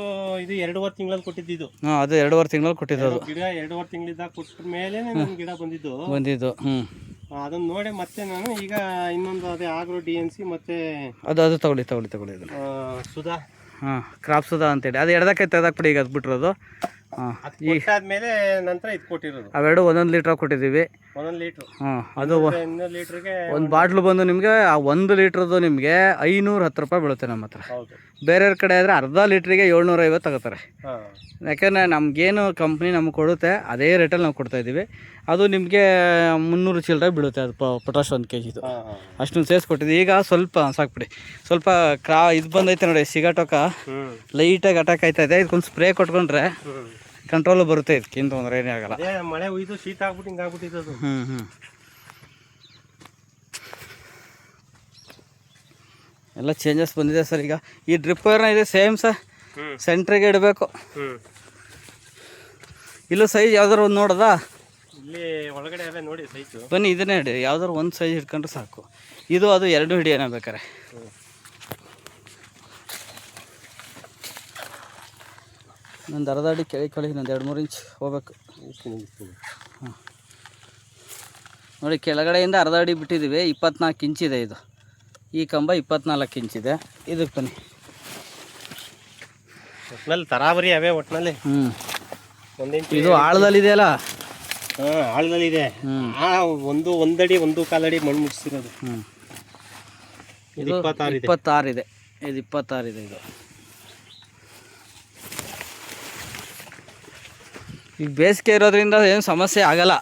ಇದು ಎರಡೂವರೆ ತಿಂಗಳಲ್ಲಿ ಕೊಟ್ಟಿದ್ದು ಹಾಂ ಅದು ಎರಡೂವರೆ ತಿಂಗಳಲ್ಲಿ ಕೊಟ್ಟಿದ್ದು ಗಿಡ ಎರಡೂವರೆ ತಿಂಗಳಿಂದ ಕೊಟ್ಟ ಮೇಲೆ ನನ್ನ ಗಿಡ ಬಂದಿದ್ದು. ಬಂದಿದ್ದು ಹ್ಞೂ ಅದನ್ನ ನೋಡಿ ಮತ್ತೆ ನಾನು ಈಗ ಇನ್ನೊಂದು ಅದೇ ಆಗ್ರೋ ಡಿ ಎನ್ ಸಿ ಮತ್ತೆ ಅದು ಅದು ತಗೊಳ್ಳಿ ತಗೊಳ್ಳಿ ತಗೊಳ್ಳಿ ಸುಧಾ. ಹಾಂ ಕ್ರಾಪ್ ಸುಧಾ ಅಂತೇಳಿ. ಅದು ಎಡದಕ್ಕೆ ತೆಗೆದಾಕ್ಬಿಡಿ ಈಗ ಅದು. ಬಿಟ್ಟಿರೋದು ಕೊಟ್ಟಾದ್ಮೇಲೆ ನಂತರ ಇದು ಕೊಟ್ಟಿರೋದು. ಅವೆರಡು ಒಂದೊಂದು ಲೀಟ್ರ್ ಕೊಟ್ಟಿದ್ದೀವಿ. ಒಂದೊಂದು ಲೀಟ್ರ್. ಹಾಂ ಅದು ಇನ್ನೂರು ಲೀಟ್ರಿಗೆ ಒಂದು ಬಾಟ್ಲು ಬಂದು ನಿಮಗೆ ಆ ಒಂದು ಲೀಟ್ರದ್ದು ನಿಮಗೆ ಐನೂರ ಹತ್ತು ರೂಪಾಯಿ ಬೀಳುತ್ತೆ ನಮ್ಮ ಹತ್ರ. ಹೌದು. ಬೇರೆಯವ್ರ ಕಡೆ ಆದರೆ ಅರ್ಧ ಲೀಟ್ರಿಗೆ ಏಳ್ನೂರ ಐವತ್ತು ತಗೋತಾರೆ. ಹಾಂ. ಯಾಕಂದರೆ ನಮಗೇನು ಕಂಪ್ನಿ ನಮ್ಗೆ ಕೊಡುತ್ತೆ ಅದೇ ರೇಟಲ್ಲಿ ನಾವು ಕೊಡ್ತಾ ಇದ್ದೀವಿ. ಅದು ನಿಮಗೆ ಮುನ್ನೂರು ಚಿಲ್ಲರೆ ಬೀಳುತ್ತೆ ಅದು ಪೊಟಾಶ್ ಒಂದು ಕೆ ಜಿದು ಅಷ್ಟೊಂದು ಸೇರಿಸ್ಕೊಟ್ಟಿದ್ದೀವಿ ಈಗ ಸ್ವಲ್ಪ ಸಾಕ್ಬಿಡಿ ಸ್ವಲ್ಪ ಕ್ರಾ ಇದು ಬಂದೈತೆ ನೋಡಿ ಸಿಗಟೋಕ. ಲೈಟಾಗಿ ಅಟ್ಯಾಕ್ ಆಯ್ತಾ ಇದೆ. ಇದಕ್ಕೊಂದು ಸ್ಪ್ರೇ ಕೊಟ್ಕೊಂಡ್ರೆ ಕಂಟ್ರೋಲು ಬರುತ್ತೆ ಇದಕ್ಕಿಂತ ತೊಂದರೆ ಏನೇ ಆಗಲ್ಲ. ಅದೇ ಮಳೆ ಉಯ್ದು ಶೀತ ಆಗ್ಬಿಟ್ಟು ಹಿಂಗೆ ಅದು. ಹ್ಞೂ ಹ್ಞೂ ಎಲ್ಲ ಚೇಂಜಸ್ ಬಂದಿದೆ ಸರ್ ಈಗ. ಈ ಡ್ರಿಪ್ ವೈರ್ನ ಇದೆ ಸೇಮ್ ಸರ್ ಸೆಂಟ್ರಿಗೆ ಇಡಬೇಕು. ಇಲ್ಲ ಸೈಜ್ ಯಾವ್ದಾರು ಒಂದು ನೋಡೋದಾ? ಇಲ್ಲಿ ಒಳಗಡೆ ನೋಡಿ ಸೈಜು ಬನ್ನಿ ಇದನ್ನೇ ಹಿಡಿ ಯಾವ್ದಾರು ಒಂದು ಸೈಜ್ ಹಿಡ್ಕೊಂಡ್ರೆ ಸಾಕು. ಇದು ಅದು ಎರಡು ಹಿಡಿಯೋಣ ಬೇಕಾರೆ ನಂದು ಅರ್ಧ ಅಡಿ ಕೆಳಗೆ ಕಳಿ ನಂದು ಎರಡು ಮೂರು ಇಂಚ್ ಹೋಗ್ಬೇಕು. ನೋಡಿ ಕೆಳಗಡೆಯಿಂದ ಅರ್ಧ ಅಡಿ ಬಿಟ್ಟಿದ್ದೀವಿ ಇಪ್ಪತ್ನಾಲ್ಕು ಇಂಚಿದೆ ಇದು ಈ ಕಂಬ ಇಪ್ಪತ್ನಾಲ್ಕು ಇಂಚಿದೆ ಇದಕ್ಕೆ ಬನ್ನಿ. ಒಟ್ನಲ್ಲಿ ತರಾವರಿ ಅವೇ ಒಟ್ನಲ್ಲಿ. ಹ್ಞೂ ಇದು ಆಳದಲ್ಲಿದೆಯಲ್ಲ? ಹಾಂ ಆಳದಲ್ಲಿದೆ. ಇದೆ ಆ ಒಂದು ಒಂದಡಿ ಒಂದು ಕಾಲಡಿ ಮಣ್ಣು ಮುಗಿಸಿರೋದು ಹ್ಞೂ ಇದು ಇಪ್ಪತ್ತಾರು ಇದೆ. ಇಪ್ಪತ್ತಾರು ಇದೆ. ಇದು ಇಪ್ಪತ್ತಾರು ಇದೆ. ಈಗ ಬೇಸಿಗೆ ಇರೋದ್ರಿಂದ ಏನು ಸಮಸ್ಯೆ ಆಗಲ್ಲ.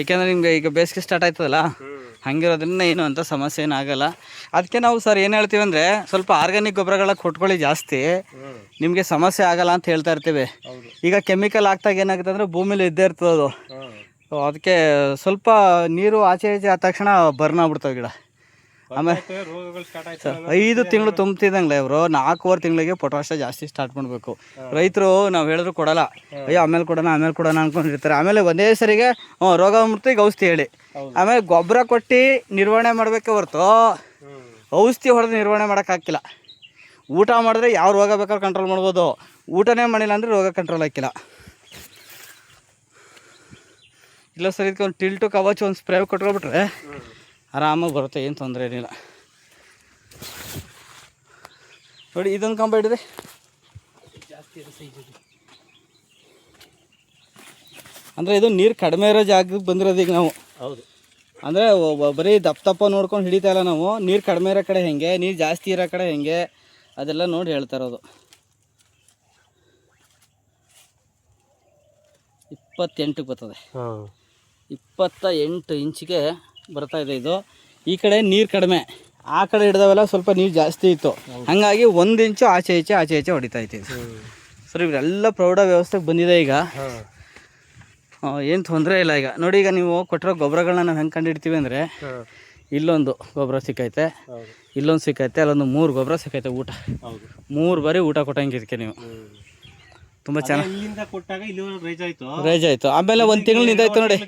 ಏಕೆಂದ್ರೆ ನಿಮ್ಗೆ ಈಗ ಬೇಸಿಗೆ ಸ್ಟಾರ್ಟ್ ಆಯ್ತದಲ್ಲ? ಹಂಗಿರೋದ್ರಿಂದ ಏನು ಅಂತ ಸಮಸ್ಯೆ ಏನು ಆಗಲ್ಲ. ಅದಕ್ಕೆ ನಾವು ಸರ್ ಏನು ಹೇಳ್ತೀವಿ ಅಂದರೆ ಸ್ವಲ್ಪ ಆರ್ಗ್ಯಾನಿಕ್ ಗೊಬ್ಬರಗಳ ಕೊಟ್ಕೊಳ್ಳಿ ಜಾಸ್ತಿ. ನಿಮಗೆ ಸಮಸ್ಯೆ ಆಗಲ್ಲ ಅಂತ ಹೇಳ್ತಾ ಇರ್ತೀವಿ. ಈಗ ಕೆಮಿಕಲ್ ಹಾಕ್ದಾಗ ಏನಾಗುತ್ತೆ ಅಂದರೆ ಭೂಮಿಲಿ ಇದ್ದೇ ಇರ್ತದೆ ಅದು ಅದಕ್ಕೆ ಸ್ವಲ್ಪ ನೀರು ಆಚೆ ಈಚೆ ಆದ ತಕ್ಷಣ ಬರ್ನ್ ಆಗ್ಬಿಡ್ತಾವೆ ಗಿಡ. ಆಮೇಲೆ ಐದು ತಿಂಗಳು ತುಂಬ್ತಿದ್ದಂಗ್ಲೆ ಇವರು ನಾಲ್ಕೂವರೆ ತಿಂಗಳಿಗೆ ಪೊಟಾಶ ಜಾಸ್ತಿ ಸ್ಟಾರ್ಟ್ ಮಾಡಬೇಕು. ರೈತರು ನಾವು ಹೇಳಿದ್ರು ಕೊಡಲ್ಲ. ಅಯ್ಯೋ ಆಮೇಲೆ ಕೊಡೋಣ ಆಮೇಲೆ ಕೊಡೋಣ ಅನ್ಕೊಂಡಿರ್ತಾರೆ. ಆಮೇಲೆ ಒಂದೇ ಸರಿಗೆ ರೋಗ ಮೂರ್ತಿ ಔಷಧಿ ಹೇಳಿ. ಆಮೇಲೆ ಗೊಬ್ಬರ ಕೊಟ್ಟು ನಿರ್ವಹಣೆ ಮಾಡಬೇಕೆ ಹೊರತು ಔಷಧಿ ಹೊಡೆದು ನಿರ್ವಹಣೆ ಮಾಡೋಕ್ಕಾಗಿಲ್ಲ ಊಟ ಮಾಡಿದ್ರೆ ಯಾವ ರೋಗ ಬೇಕಾದ್ರೂ ಕಂಟ್ರೋಲ್ ಮಾಡ್ಬೋದು. ಊಟನೇ ಮಾಡಿಲ್ಲ ಅಂದರೆ ರೋಗ ಕಂಟ್ರೋಲ್ ಹಾಕಿಲ್ಲ. ಇಲ್ಲ ಸರ್ ಇದಕ್ಕೆ ಒಂದು ಟಿಲ್ಟು ಕವಚ ಒಂದು ಸ್ಪ್ರೇ ಕೊಟ್ಕೊಬಿಟ್ರೆ ಆರಾಮಾಗಿ ಬರುತ್ತೆ ಏನು ತೊಂದರೆ ಏನಿಲ್ಲ. ನೋಡಿ ಇದೊಂದು ಕಂಬ ಹಿಡಿದ್ರೆ ಅಂದರೆ ಇದು ನೀರು ಕಡಿಮೆ ಇರೋ ಜಾಗಕ್ಕೆ ಬಂದಿರೋದು ಈಗ ನಾವು. ಹೌದು. ಅಂದರೆ ಬರೀ ದಪ್ಪ ದಪ್ಪ ನೋಡ್ಕೊಂಡು ಹಿಡಿತಾ ಇಲ್ಲ ನಾವು. ನೀರು ಕಡಿಮೆ ಇರೋ ಕಡೆ ಹೆಂಗೆ ನೀರು ಜಾಸ್ತಿ ಇರೋ ಕಡೆ ಹೆಂಗೆ ಅದೆಲ್ಲ ನೋಡಿ ಹೇಳ್ತಾ ಇರೋದು. ಇಪ್ಪತ್ತೆಂಟಕ್ಕೆ ಬರ್ತದೆ. ಇಪ್ಪತ್ತ ಎಂಟು ಇಂಚಿಗೆ ಬರ್ತಾ ಇದೆ ಇದು. ಈ ಕಡೆ ನೀರು ಕಡಿಮೆ. ಆ ಕಡೆ ಹಿಡ್ದವೆಲ್ಲ ಸ್ವಲ್ಪ ನೀರು ಜಾಸ್ತಿ ಇತ್ತು. ಹಾಗಾಗಿ ಒಂದು ಇಂಚು ಆಚೆ ಈಚೆ ಆಚೆ ಈಚೆ ಹೊಡಿತಾ ಇತ್ತು ಸರಿ ಇವರೆಲ್ಲ ಪ್ರೌಢ ವ್ಯವಸ್ಥೆಗೆ ಬಂದಿದೆ ಈಗ. ಏನು ತೊಂದರೆ ಇಲ್ಲ ಈಗ. ನೋಡಿ ಈಗ ನೀವು ಕೊಟ್ಟಿರೋ ಗೊಬ್ಬರಗಳನ್ನ ನಾವು ಹೆಂಗೆ ಕಂಡಿಡ್ತೀವಿ ಅಂದರೆ ಇಲ್ಲೊಂದು ಗೊಬ್ಬರ ಸಿಕ್ಕೈತೆ. ಇಲ್ಲೊಂದು ಸಿಕ್ಕೈತೆ ಅಲ್ಲೊಂದು ಮೂರು ಗೊಬ್ಬರ ಸಿಕ್ಕೈತೆ ಊಟ. ಮೂರು ಬಾರಿ ಊಟ ಕೊಟ್ಟಂಗೆ ಇದಕ್ಕೆ ನೀವು. ತುಂಬ ಚೆನ್ನಾಗಿ ರೈಜ್ ಆಯಿತು. ಆಮೇಲೆ ಒಂದು ತಿಂಗಳು ನಿಂತಾಯ್ತು ನೋಡಿ.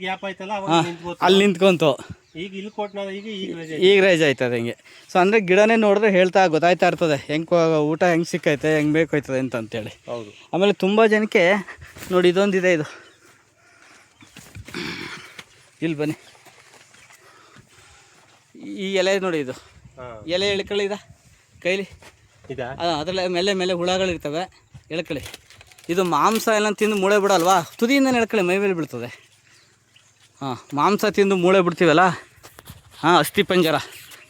ಅಲ್ಲಿ ನಿಂತ್ಕೊಂತು. ಈಗ ಇಲ್ಲಿ ಈಗ ಈಗ ರೈಜ್ ಆಯ್ತದೆ ಹಿಂಗೆ. ಸೊ ಅಂದರೆ ಗಿಡನೇ ನೋಡಿದ್ರೆ ಹೇಳ್ತಾ ಗೊತ್ತಾಯ್ತಾ ಇರ್ತದೆ. ಹೆಂಗ್ ಊಟ ಹೆಂಗ್ ಸಿಕ್ಕೈತೆ ಹೆಂಗೆ ಬೇಕಾಯ್ತದೆ ಅಂತ ಅಂತೇಳಿ ಹೌದು. ಆಮೇಲೆ ತುಂಬ ಜನಕ್ಕೆ ನೋಡಿ ಇದೊಂದಿದೆ ಇದು. ಇಲ್ಲಿ ಬನ್ನಿ. ಈ ಎಲೆ ನೋಡಿ ಇದು. ಎಲೆ ಎಳ್ಕಳಿ ಇದ? ಕೈಲಿ? ಅದ್ರಲ್ಲಿ ಅದರಲ್ಲಿ ಮೇಲೆ ಮೇಲೆ ಹುಳಗಳಿರ್ತವೆ. ಎಳ್ಕಳಿ ಇದು ಮಾಂಸ ಎಲ್ಲ ತಿಂದು ಮೂಳೆ ಬಿಡಲ್ವಾ? ತುದಿಯಿಂದ ಎಳ್ಕಳಿ ಮೈ ಮೇಲೆ ಬೀಳ್ತದೆ. ಹಾಂ ಮಾಂಸ ತಿಂದು ಮೂಳೆ ಬಿಡ್ತೀವಲ್ಲ? ಹಾಂ ಅಸ್ಥಿ ಪಂಜರ.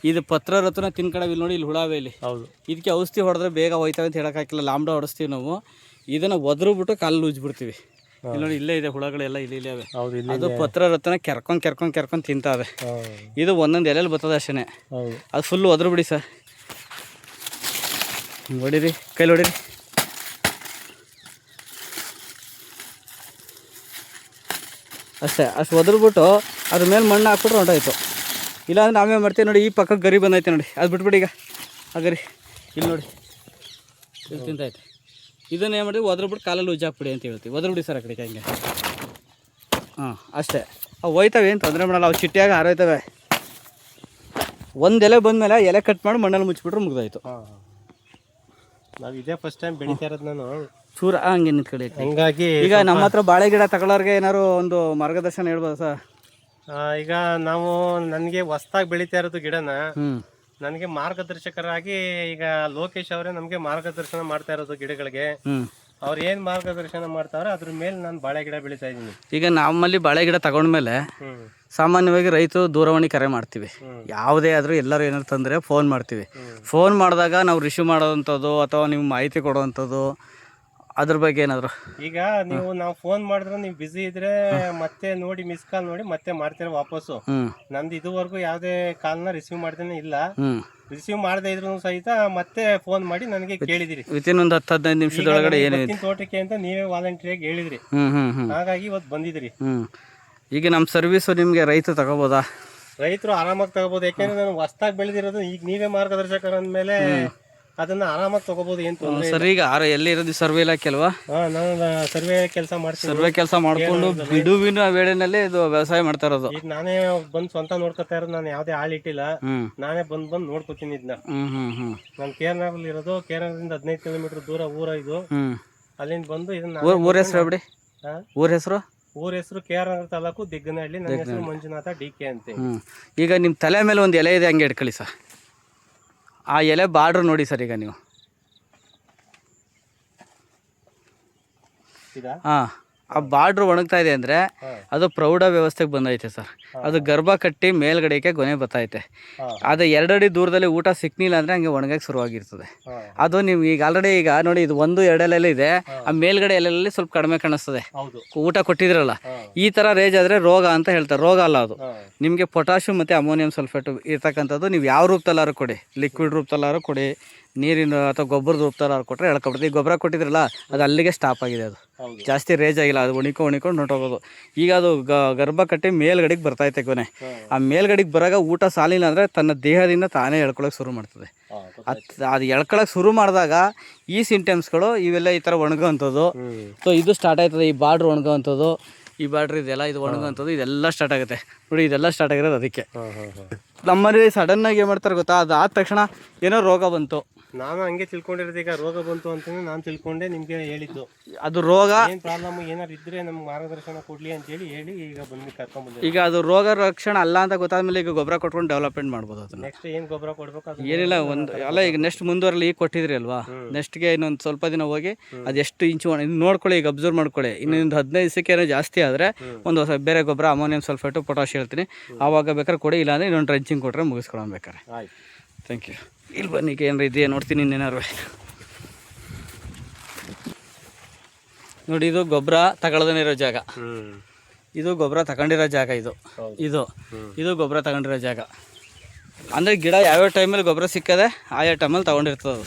ಇದು ಪತ್ರ ರತ್ನ ಇಲ್ಲಿ ನೋಡಿ ಇಲ್ಲಿ ಹುಳಾವೆ ಇಲ್ಲಿ. ಹೌದು. ಇದಕ್ಕೆ ಔಷಧಿ ಹೊಡೆದ್ರೆ ಬೇಗ ಹೋಯ್ತವೆ ಅಂತ ಹೇಳೋಕ್ಕಾಗಿಲ್ಲ ಲಾಂಬ್ಡ ಹೊಡಿಸ್ತೀವಿ ನಾವು. ಇದನ್ನು ಒದ್ರು ಬಿಟ್ಟು ಕಾಲು ಉಜ್ಬಿಡ್ತೀವಿ ಇಲ್ಲಿ ನೋಡಿ ಇಲ್ಲೇ ಇದೆ ಹುಳಗಳೆಲ್ಲ ಇಲ್ಲಿ ಇಲ್ಲೇ ಅದು ಪತ್ರ ರತ್ನ ಕೆರ್ಕೊಂಡು ಕೆರ್ಕೊಂಡು ಕೆರ್ಕೊಂಡು ತಿಂತಾವೆ. ಇದು ಒಂದೊಂದು ಎಲೆಯಲ್ಲಿ ಬರ್ತದೆ ಅಷ್ಟೇ ಅದು ಫುಲ್ ಒದ್ರು ಬಿಡಿ ಸರ್ ಹೊಡಿರಿ. ಕೈಲಿ ಹೊಡಿರಿ. ಅಷ್ಟೇ, ಅಷ್ಟು ಒದರ್ಬಿಟ್ಟು ಅದ್ರ ಮೇಲೆ ಮಣ್ಣು ಹಾಕ್ಬಿಟ್ರೆ ಹೊಂಟೋಯ್ತು. ಇಲ್ಲಾಂದ್ರೆ ನಾವೇ ಮಾಡ್ತೀವಿ ನೋಡಿ, ಈ ಪಕ್ಕಕ್ಕೆ ಗರಿ ಬಂದೈತೆ ನೋಡಿ. ಅದು ಬಿಟ್ಬಿಡಿ ಈಗ. ಆ ಗರಿ, ಇಲ್ಲಿ ನೋಡಿ. ಇಲ್ಲಿ ತಿಂತೈತೆ ಇದನ್ನ ಏನು ಮಾಡಿದ್ವಿ? ಒದ್ರಬಿಟ್ಟು ಕಾಲಲ್ಲಿ ಉಜ್ಜಾಕ್ಬಿಡಿ ಅಂತ ಹೇಳ್ತೀವಿ. ಒದ್ರಬಿಡಿ ಸರ್ ಆ ಕಡೆಗೆ ಹಂಗೆ. ಹಾಂ, ಅಷ್ಟೇ. ಅವು ಹೋಯ್ತವೆ, ಏನು ತೊಂದರೆ ಮಾಡಲ್ಲ. ಅವು ಚಿಟ್ಟಿಯಾಗಿ ಹಾರೋಯ್ತವೆ. ಒಂದು ಎಲೆ ಬಂದಮೇಲೆ ಎಲೆ ಕಟ್ ಮಾಡಿ ಮಣ್ಣಲ್ಲಿ ಮುಚ್ಚಿಬಿಟ್ರೆ ಮುಗ್ದಾಯ್ತು. ನಾವು ಇದೇ ಫಸ್ಟ್ ಟೈಮ್ ಬೆಳಿತಾ ಇರೋದು ನಾನು. ಚೂರ ಹಂಗೆ ನಿಂತ್ಕೊಳ್ಳಿ ಹಂಗಾಗಿ ಈಗ ನಮ್ಮ ಹತ್ರ ಬಾಳೆ ಗಿಡ ತಗೊಳ್ಳೋರ್ಗೆ ಏನಾದ್ರು ಒಂದು ಮಾರ್ಗದರ್ಶನ ಹೇಳ್ಬೋದು ಸರ್? ಆ, ಈಗ ನಾವು ನನಗೆ ಹೊಸ್ದಾಗಿ ಬೆಳೀತಾ ಇರೋದು ಗಿಡನ ನನಗೆ ಮಾರ್ಗದರ್ಶಕರಾಗಿ ಈಗ ಲೋಕೇಶ್ ಅವರೇ ನಮಗೆ ಮಾರ್ಗದರ್ಶನ ಮಾಡ್ತಾ ಇರೋದು ಗಿಡಗಳಿಗೆ. ಅವ್ರು ಏನು ಮಾರ್ಗದರ್ಶನ ಮಾಡ್ತಾರೋ ಅದ್ರ ಮೇಲೆ ನಾನು ಬಾಳೆ ಗಿಡ ಬೆಳೀತಾ ಇದ್ದೀನಿ. ಈಗ ನಮ್ಮಲ್ಲಿ ಬಾಳೆ ಗಿಡ ತಗೊಂಡ್ಮೇಲೆ ಹ್ಮ್. ಸಾಮಾನ್ಯವಾಗಿ ರೈತರು ದೂರವಾಣಿ ಕರೆ ಮಾಡ್ತೀವಿ. ಯಾವುದೇ ಆದರೂ ಎಲ್ಲರೂ ಏನಾರು ತಂದರೆ ಫೋನ್ ಮಾಡ್ತೀವಿ. ಫೋನ್ ಮಾಡಿದಾಗ ನಾವು ರಿಶೀವ್ ಮಾಡೋವಂಥದ್ದು ಅಥವಾ ನಿಮ್ಗೆ ಮಾಹಿತಿ ಕೊಡುವಂಥದ್ದು ಅದ್ರ ಬಗ್ಗೆ ಏನಾದ್ರು? ಈಗ ನೀವು ನಾವು ಫೋನ್ ಮಾಡಿದ್ರೆ ನೀವು ಬಿಸಿ ಇದ್ರೆ ಮತ್ತೆ ನೋಡಿ ಮಿಸ್ ಕಾಲ್ ನೋಡಿ ಮತ್ತೆ ಮಾಡ್ತೀರಾ ವಾಪಸ್ಸು. ನಂದು ಇದುವರೆಗೂ ಯಾವುದೇ ಕಾಲ್ನ ರಿಸೀವ್ ಮಾಡ್ದೇನೆ ಇಲ್ಲ. ರಿಸೀವ್ ಮಾಡದೇ ಇದ್ರು ಸಹಿತ ಮತ್ತೆ ಫೋನ್ ಮಾಡಿ ನನಗೆ ಕೇಳಿದಿರಿ. ವಿತಿನ್ ಒಂದು ಹತ್ತು ಹದಿನೈದು ನಿಮಿಷದೊಳಗಡೆ ಏನಿದೆ? ಇವತ್ತಿನ ತೋಟಕ್ಕೆ ಅಂತ ನೀವೇ ವಾಲಂಟಿಯರ್ ಹೇಳಿದ್ರಿ. ಹಾಗಾಗಿ ಇವತ್ತು ಬಂದಿದ್ರಿ. ಈಗ ನಮ್ಮ ಸರ್ವಿಸು ನಿಮಗೆ ರೈತ ತಗೋಬೋದಾ? ರೈತರು ಆರಾಮಾಗಿ ತಗೋಬೋದು. ಯಾಕೆಂದ್ರೆ ನಾನು ಹೊಸ್ದಾಗಿ ಬೆಳೆದಿರೋದು ಈಗ ನೀವೇ ಮಾರ್ಗದರ್ಶಕರ ಅಂದ್ಮೇಲೆ ಅದನ್ನ ಆರಾಮಾಗಿ ತಗೋಬಹುದು ಏನ್ ತೊಂದ್ರೆ ಸರ್ ಈಗ ಆರ ಎಲ್ಲಿ ಇರೋದು? ಸರ್ವೆ ಇಲಾಖೆ ಅಲ್ವಾ? ಹಾ ನಾನು ಸರ್ವೆ ಕೆಲಸ ಮಾಡ್ತೀನಿ. ಸರ್ವೆ ಕೆಲಸ ಮಾಡ್ಕೊಂಡು ಬಿಡುವಿನ ವೇಳೆನಲ್ಲಿ ಇದು ವ್ಯವಸಾಯ ಮಾಡ್ತಾ ಇರೋದು. ಈಗ ನಾನೇ ಬಂದ್ ಸ್ವಂತ ನೋಡ್ಕೊತಾ ಇರೋದು ನಾನು ಯಾವ್ದೇ ಆಳ್ ಇಟ್ಟಿಲ್ಲ. ನಾನೇ ಬಂದ್ ಬಂದ್ ನೋಡ್ಕೊತೀನಿ ಇದನ್ನ ಹ್ಮ್ ಹ್ಞೂ ಹ್ಞೂ ನಾನು ಕೇರಳದಲ್ಲಿ ಇರೋದು ಕೇರಳದಿಂದ ಹದಿನೈದು ಕಿಲೋಮೀಟರ್ ದೂರ ಊರ ಇದು. ಅಲ್ಲಿಂದ ಬಂದು ಇದನ್ನ ಊರ್ ಊರ ಹೆಸರು ಬಿಡಿ ಹಾ? ಊರ ಹೆಸರು? ಊರ ಹೆಸರು ಕೆ ಆರ್ ನಗರ ತಾಲೂಕು ದಿಗ್ಗನಹಳ್ಳಿ. ನನ್ನ ಹೆಸರು ಮಂಜುನಾಥ ಡಿ ಕೆ ಅಂತ. ಈಗ ನಿಮ್ಮ ತಲೆ ಮೇಲೆ ಒಂದು ಎಲೆ ಇದೆ ಹಂಗೆ ಇಟ್ಕೊಳ್ಳಿ ಸರ್. ಆ ಎಲೆ ಬಾರ್ಡ್ರ್ ನೋಡಿ ಸರ್ ಈಗ ನೀವು. ಇದಾ ಹಾಂ. ಆ ಬಾರ್ಡ್ರ್ ಒಣಗ್ತಾ ಇದೆ ಅಂದರೆ. ಅದು ಪ್ರೌಢ ವ್ಯವಸ್ಥೆಗೆ ಬಂದೈತೆ ಸರ್. ಅದು ಗರ್ಭ ಕಟ್ಟಿ ಮೇಲ್ಗಡೆಗೆ ಗೊನೆ ಬರ್ತೈತೆ. ಅದು ಎರಡಡಿ ದೂರದಲ್ಲಿ ಊಟ ಸಿಕ್ನಿಲ್ಲ ಅಂದರೆ ಹಂಗೆ ಒಣಗಕ್ಕೆ ಶುರುವಾಗಿರ್ತದೆ. ಅದು ನೀವು ಈಗ ಆಲ್ರೆಡಿ ಈಗ ನೋಡಿ ಇದು ಒಂದು ಎರಡಲೆಲ್ಲ ಇದೆ. ಆ ಮೇಲ್ಗಡೆ ಎಲ್ಲೆಲ್ಲಿ ಸ್ವಲ್ಪ ಕಡಿಮೆ ಕಾಣಿಸ್ತದೆ. ಊಟ ಕೊಟ್ಟಿದ್ರಲ್ಲ ಈ ಥರ ರೇಜ್ ಆದರೆ ರೋಗ ಅಂತ ಹೇಳ್ತಾರೆ. ರೋಗ ಅಲ್ಲ ಅದು. ನಿಮಗೆ ಪೊಟ್ಯಾಷಿಯಮ್ ಮತ್ತು ಅಮೋನಿಯಂ ಸಲ್ಫೇಟ್ ಇರ್ತಕ್ಕಂಥದ್ದು ನೀವು ಯಾವ ರೂಪದಲ್ಲಾರು ಕೊಡಿ ಲಿಕ್ವಿಡ್ ರೂಪದಲ್ಲಾರು ಕೊಡಿ. ನೀರಿನ ಅಥವಾ ಗೊಬ್ಬರದ ಉಪ್ತಾರ ಕೊಟ್ಟರೆ ಎಳ್ಕೊಬಿಡ್ತೀವಿ ಈ ಗೊಬ್ಬರ ಕೊಟ್ಟಿದ್ರಲ್ಲ ಅದು ಅಲ್ಲಿಗೆ ಸ್ಟಾಪ್ ಆಗಿದೆ ಅದು. ಜಾಸ್ತಿ ರೇಜ್ ಆಗಿಲ್ಲ ಅದು ಉಣಿಕೊ ಉಣಿಕೊಂಡು ನೋಟೋಗೋದು ಈಗ ಅದು ಗ- ಗರ್ಭ ಕಟ್ಟಿ ಮೇಲ್ಗಡೆಗೆ ಬರ್ತೈತೆ ಕೊನೆ ಆ ಮೇಲ್ಗಡೆಗೆ ಬರಾಗ ಊಟ ಸಾಲಿಲ್ಲ ಅಂದರೆ ತನ್ನ ದೇಹದಿಂದ ತಾನೇ ಎಳ್ಕೊಳಕ್ಕೆ ಶುರು ಮಾಡ್ತದೆ. ಅದು ಅದು ಎಳ್ಕೊಳಕ್ಕೆ ಶುರು ಮಾಡಿದಾಗ ಈ ಸಿಂಟಮ್ಸ್ಗಳು ಇವೆಲ್ಲ ಈ ಥರ ಒಣಗೋವಂಥದ್ದು. ಸೊ ಇದು ಸ್ಟಾರ್ಟ್ ಆಯ್ತದೆ ಈ ಬಾರ್ಡ್ರ್ ಒಣಗೋವಂಥದ್ದು ಈ ಬಾರ್ಡ್ರ್ ಇದೆಲ್ಲ ಇದು ಒಣಗೋವಂಥದ್ದು ಇದೆಲ್ಲ ಸ್ಟಾರ್ಟ್ ಆಗುತ್ತೆ. ನೋಡಿ ಇದೆಲ್ಲ ಸ್ಟಾರ್ಟ್ ಆಗಿರೋದು ಅದಕ್ಕೆ. ನಮ್ಮಲ್ಲಿ ಸಡನ್ನಾಗಿ ಏನು ಮಾಡ್ತಾರೆ ಗೊತ್ತಾ? ಅದು ಆದ ತಕ್ಷಣ ಏನೋ ರೋಗ ಬಂತು. ನಾನು ಹಂಗೆ ತಿಳ್ಕೊಂಡಿರೋದು ಈಗ ರೋಗ ಬಂತು ಅಂತ ನಾನು ತಿಳ್ಕೊಂಡೆ ನಿಮಗೆ ಹೇಳಿದ್ದು. ಅದು ರೋಗ ಏನು ಪ್ರಾಬ್ಲಮ್? ಏನಾರು ಇದ್ರೆ ನಮ್ಗೆ ಮಾರ್ಗದರ್ಶನ ಕೊಡ್ಲಿ ಅಂತ ಹೇಳಿ ಹೇಳಿ ಈಗ ಬಂದು ಕರ್ಕೊಂಡ್ಬಂದೆ ಈಗ ಅದು ರೋಗ ರಕ್ಷಣೆ ಅಲ್ಲ ಅಂತ ಗೊತ್ತಾದ್ಮೇಲೆ ಈಗ ಗೊಬ್ಬರ ಕೊಟ್ಕೊಂಡು ಡೆವಲಪ್ಮೆಂಟ್ ಮಾಡ್ಬೋದು ಅದನ್ನ. ನೆಕ್ಸ್ಟ್ ಏನು ಗೊಬ್ಬರ ಕೊಡ್ಬೇಕು ಅದು ಏನಿಲ್ಲ ಒಂದು ಅಲ್ಲ ಈಗ ನೆಕ್ಸ್ಟ್ ಮುಂದುವರಲಿ ಈಗ ಕೊಟ್ಟಿದ್ರಿ ಅಲ್ವಾ? ನೆಕ್ಸ್ಟ್ಗೆ ಇನ್ನೊಂದು ಸ್ವಲ್ಪ ದಿನ ಹೋಗಿ ಅದು ಎಷ್ಟು ಇಂಚು ಒಣ- ಇನ್ನು ನೋಡ್ಕೊಳ್ಳಿ ಈಗ ಅಬ್ಸರ್ವ್ ಮಾಡ್ಕೊಳ್ಳಿ. ಇನ್ನೊಂದು ಹದಿನೈದು ದಿವಸಕ್ಕೆ ಏನೋ ಜಾಸ್ತಿ ಆದರೆ ಒಂದು ಹೊಸ ಬೇರೆ ಗೊಬ್ಬರ ಅಮೋನಿಯಂ ಸಲ್ಫೇಟು ಪೊಟಾಶ್ ಹೇಳ್ತೀನಿ. ಆವಾಗ ಬೇಕಾದ್ರೆ ಕೊಡಿ ಇಲ್ಲಾಂದ್ರೆ ಇನ್ನೊಂದು ಡ್ರೆಂಚಿಂಗ್ ಕೊಟ್ಟರೆ ಮುಗಿಸ್ಕೊಳ್ಳೋಣ ಬೇಕಾರೆ ಆಯ್ತು. ಥ್ಯಾಂಕ್ ಯು ಇಲ್ಲಿ ಬನ್ನಿ ಏನಾರ ಇದೆಯಾ? ನೋಡ್ತೀನಿ ಇನ್ನೇನಾರು ನೋಡಿ ಇದು ಗೊಬ್ಬರ ತಗೊಳ್ದೇ ಇರೋ ಜಾಗ ಇದು ಗೊಬ್ಬರ ತಗೊಂಡಿರೋ ಜಾಗ ಇದು. ಇದು. ಇದು ಗೊಬ್ಬರ ತಗೊಂಡಿರೋ ಜಾಗ. ಅಂದರೆ ಗಿಡ ಯಾವ್ಯಾವ ಟೈಮಲ್ಲಿ ಗೊಬ್ಬರ ಸಿಕ್ಕದೆ ಆಯಾ ಟೈಮಲ್ಲಿ ತಗೊಂಡಿರ್ತದೆ ಅದು.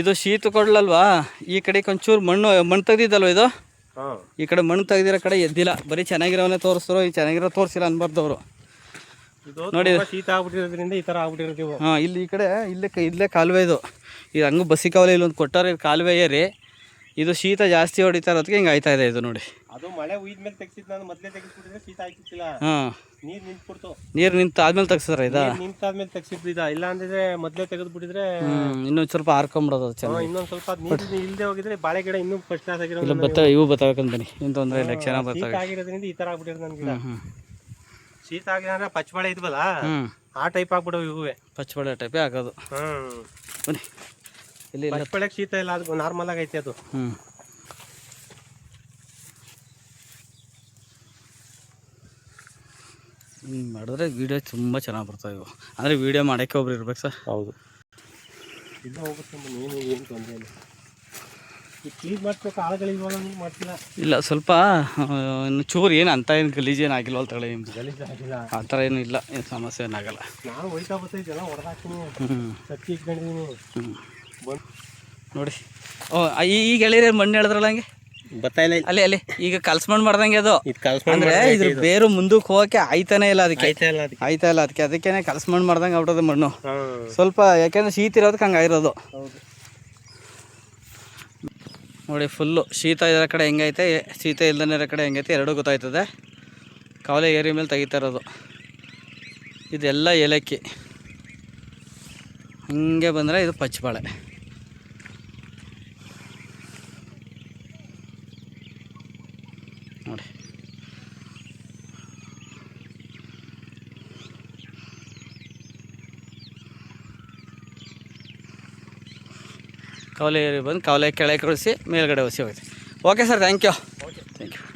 ಇದು ಶೀತ ಕೊಡ್ಲಲ್ವಾ? ಈ ಕಡೆಗೆ ಒಂಚೂರು ಮಣ್ಣು ಮಣ್ಣು ತೆಗ್ದಿದ್ದಲ್ವ ಇದು? ಈ ಕಡೆ ಮಣ್ಣು ತೆಗೆದಿರೋ ಕಡೆ ಎದ್ದಿಲ್ಲ. ಬರೀ ಚೆನ್ನಾಗಿರೋವನ್ನೇ ತೋರಿಸ್ರು. ಈ ಚೆನ್ನಾಗಿರೋ ತೋರಿಸಿಲ್ಲ ಅನ್ಬಾರ್ದವ್ರು. ನೋಡಿ ಶೀತ ಆಗ್ಬಿಟ್ಟಿರೋದ್ರಿಂದ ಈ ಥರ ಆಗ್ಬಿಟ್ಟಿರೋದು ಇವು. ಹಾಂ ಇಲ್ಲಿ ಈ ಕಡೆ ಇಲ್ಲೇ ಇಲ್ಲೇ ಕಾಲುವೆ ಇದು. ಇದು ಹಂಗೆ ಬಸ್ಸಿ ಕಾಲುವೆ ಇಲ್ಲೊಂದು ಕೊಟ್ಟಾರ ಇದು ಕಾಲುವೆ ಏರಿ. ಇದು ಶೀತ ಜಾಸ್ತಿ ಹೊಡಿತಾ ಇರೋದಕ್ಕೆ ಹಿಂಗೆ ಆಯ್ತಾ ಇದೆ ಇದು ನೋಡಿ. ಅದು ಮಳೆ ಉಯ್ದ ಮೇಲೆ ತೆಗ್ಸಿದ್ ನಾನು ಮೊದಲೇ ತೆಗೆಸ್ಬಿಟ್ಟಿದ್ರೆ ಶೀತ ಆಯ್ತಿತ್ತಿಲ್ಲ ಹಾಂ. ನೀರು ನಿಂತ್ಬಿಡ್ತು. ನೀರು ನಿಂತು ಆದ್ಮೇಲೆ ತೆಗ್ಸಿದ್ರ ಇದಾ? ನಿಂತಾದ್ಮೇಲೆ ತೆಗ್ಸಿದ್ದ ಇಲ್ಲ ಅಂದಿದ್ರೆ ಮೊದಲೇ ತೆಗೆದು ಬಿಟ್ಟಿದ್ರೆ ಇನ್ನೊಂದು ಸ್ವಲ್ಪ ಹಾರ್ಕೊಂಬಿಡೋದು ಚೆನ್ನಾಗಿ. ಇನ್ನೊಂದು ಸ್ವಲ್ಪ ನೀರು ಇಲ್ಲದೆ ಹೋಗಿದ್ರೆ ಬಾಳೆ ಗಿಡ ಇನ್ನೂ ಫಸ್ಟ್ ಕ್ಲಾಸ್ ಆಗಿರೋ ಇಲ್ಲ ಬತ್ತ ಇವು ಬತ್ತಾಬೇಕಂತ ಬನ್ನಿ. ಏನು ತೊಂದರೆ ಇಲ್ಲ ಚೆನ್ನಾಗಿ ಬರ್ತವೆ ಆಗಿರೋದ್ರಿಂದ ಈ ಥರ ಆಗ್ಬಿಟ್ಟಿರೋದು ನನ್ಗೆ ಶೀತ ಆಗಿದೆ ಆಗಿದ್ರೆ ಪಚ್ಚಬಾಳೆ ಇದ್ವಲ್ಲ? ಆ ಟೈಪ್ ಆಗ್ಬಿಡವು ಇವುವೆ. ಪಚ್ಚಬಳೆ ಟೈಪೇ ಆಗೋದು. ಹ್ಮ್. ಬನ್ನಿ. ಇಲ್ಲಿ ಇಲ್ಲ. ಪಚ್ಚಬಾಳೆಗೆ ಶೀತ ಇಲ್ಲ ಅದು ನಾರ್ಮಲ್ ಆಗೈತೆ ಅದು. ಹ್ಞೂ ಹಿಂಗೆ ಮಾಡಿದ್ರೆ ವಿಡಿಯೋ ತುಂಬ ಚೆನ್ನಾಗಿ ಬರ್ತಾವೆ ಇವು. ಅಂದರೆ ವೀಡಿಯೋ ಮಾಡೋಕ್ಕೆ ಒಬ್ರು ಇರ್ಬೇಕು ಸರ್. ಹೌದು. ಇಲ್ಲ ಹೋಗುತ್ತೆ ನೀನು ಏನು ತೊಂದರೆ ಇಲ್ಲ. ಈ ಕ್ಲೀನ್ ಮಾಡ್ಬೇಕು ಆಳುಗಳಿಲ್ವಲ್ಲ ನೀವು ಮಾಡ್ತಿಲ್ಲ ಇಲ್ಲ ಸ್ವಲ್ಪ ಇನ್ನು ಚೂರು ಏನು ಅಂತ ಏನು ಗಲೀಜೇನು ಆಗಿಲ್ಲ ಅಂತ ಹೇಳಿ ನಿಮ್ದು. ಗಲೀಜ್ ಆಗಿಲ್ಲ. ಆ ಥರ ಏನು ಇಲ್ಲ ಏನು ಸಮಸ್ಯೆ ಏನಾಗಲ್ಲ ನಾನು ಹೋಯ್ತಾ ಬರ್ತೈತೆಲ್ಲ ಹೊಡೆದಾಕ್ತೀನಿ. ಹ್ಞೂ ಸತ್ತಿ ಇಟ್ಕೊಂಡಿದ್ದೀನಿ ಹ್ಞೂ ಬಂದು ನೋಡಿ. ಓ ಈ- ಈಗ ಹೇಳಿದ್ರೆ ಮಣ್ಣು ಹೇಳಿದ್ರಲ್ಲ ಹಂಗೆ? ಅಲ್ಲಿ ಅಲ್ಲಿ. ಈಗ ಕಲ್ಸ್ಮಂಡ್ ಮಾಡ್ದಂಗೆ ಅದು. ಇದು ಅಂದರೆ ಇದ್ರ ಬೇರು ಮುಂದಕ್ಕೆ ಹೋಗಕ್ಕೆ ಆಯ್ತಾನೆ ಇಲ್ಲ ಅದಕ್ಕೆ. ಆಯ್ತಾ ಇಲ್ಲ ಅದಕ್ಕೆ. ಆಯ್ತಾ ಇಲ್ಲ ಅದಕ್ಕೆ. ಅದಕ್ಕೇನೆ ಕಲ್ಸ್ಮಂಡ್ ಮಾಡ್ದಂಗೆ ಆಗ್ಬಿಟ್ಟದೆ ಮಣ್ಣು. ಸ್ವಲ್ಪ ಯಾಕೆಂದ್ರೆ ಶೀತ ಇರೋದಕ್ಕೆ ಹಂಗೆ ಆಗಿರೋದು. ನೋಡಿ ಫುಲ್ಲು ಶೀತ ಇರೋ ಕಡೆ ಹೆಂಗೈತೆ? ಶೀತ ಇಲ್ದೇ ಇರೋ ಕಡೆ ಹೆಂಗೈತೆ? ಎರಡೂ ಗೊತ್ತಾಯ್ತದೆ. ಕಾವಲೆ ಏರಿ ಮೇಲೆ ತೆಗಿತಾ ಇರೋದು. ಇದೆಲ್ಲ ಏಲಕ್ಕಿ. ಹಂಗೆ ಬಂದರೆ ಇದು ಪಚ್ಚಬಾಳೆ. ಕವಲೆ ಬಂದು ಕವಲೆ ಕೆಳಗೆ ಕಳಿಸಿ ಮೇಲ್ಗಡೆ ಹೊಸಿ ಹೋಗುತ್ತೆ. Okay sir thank you okay thank you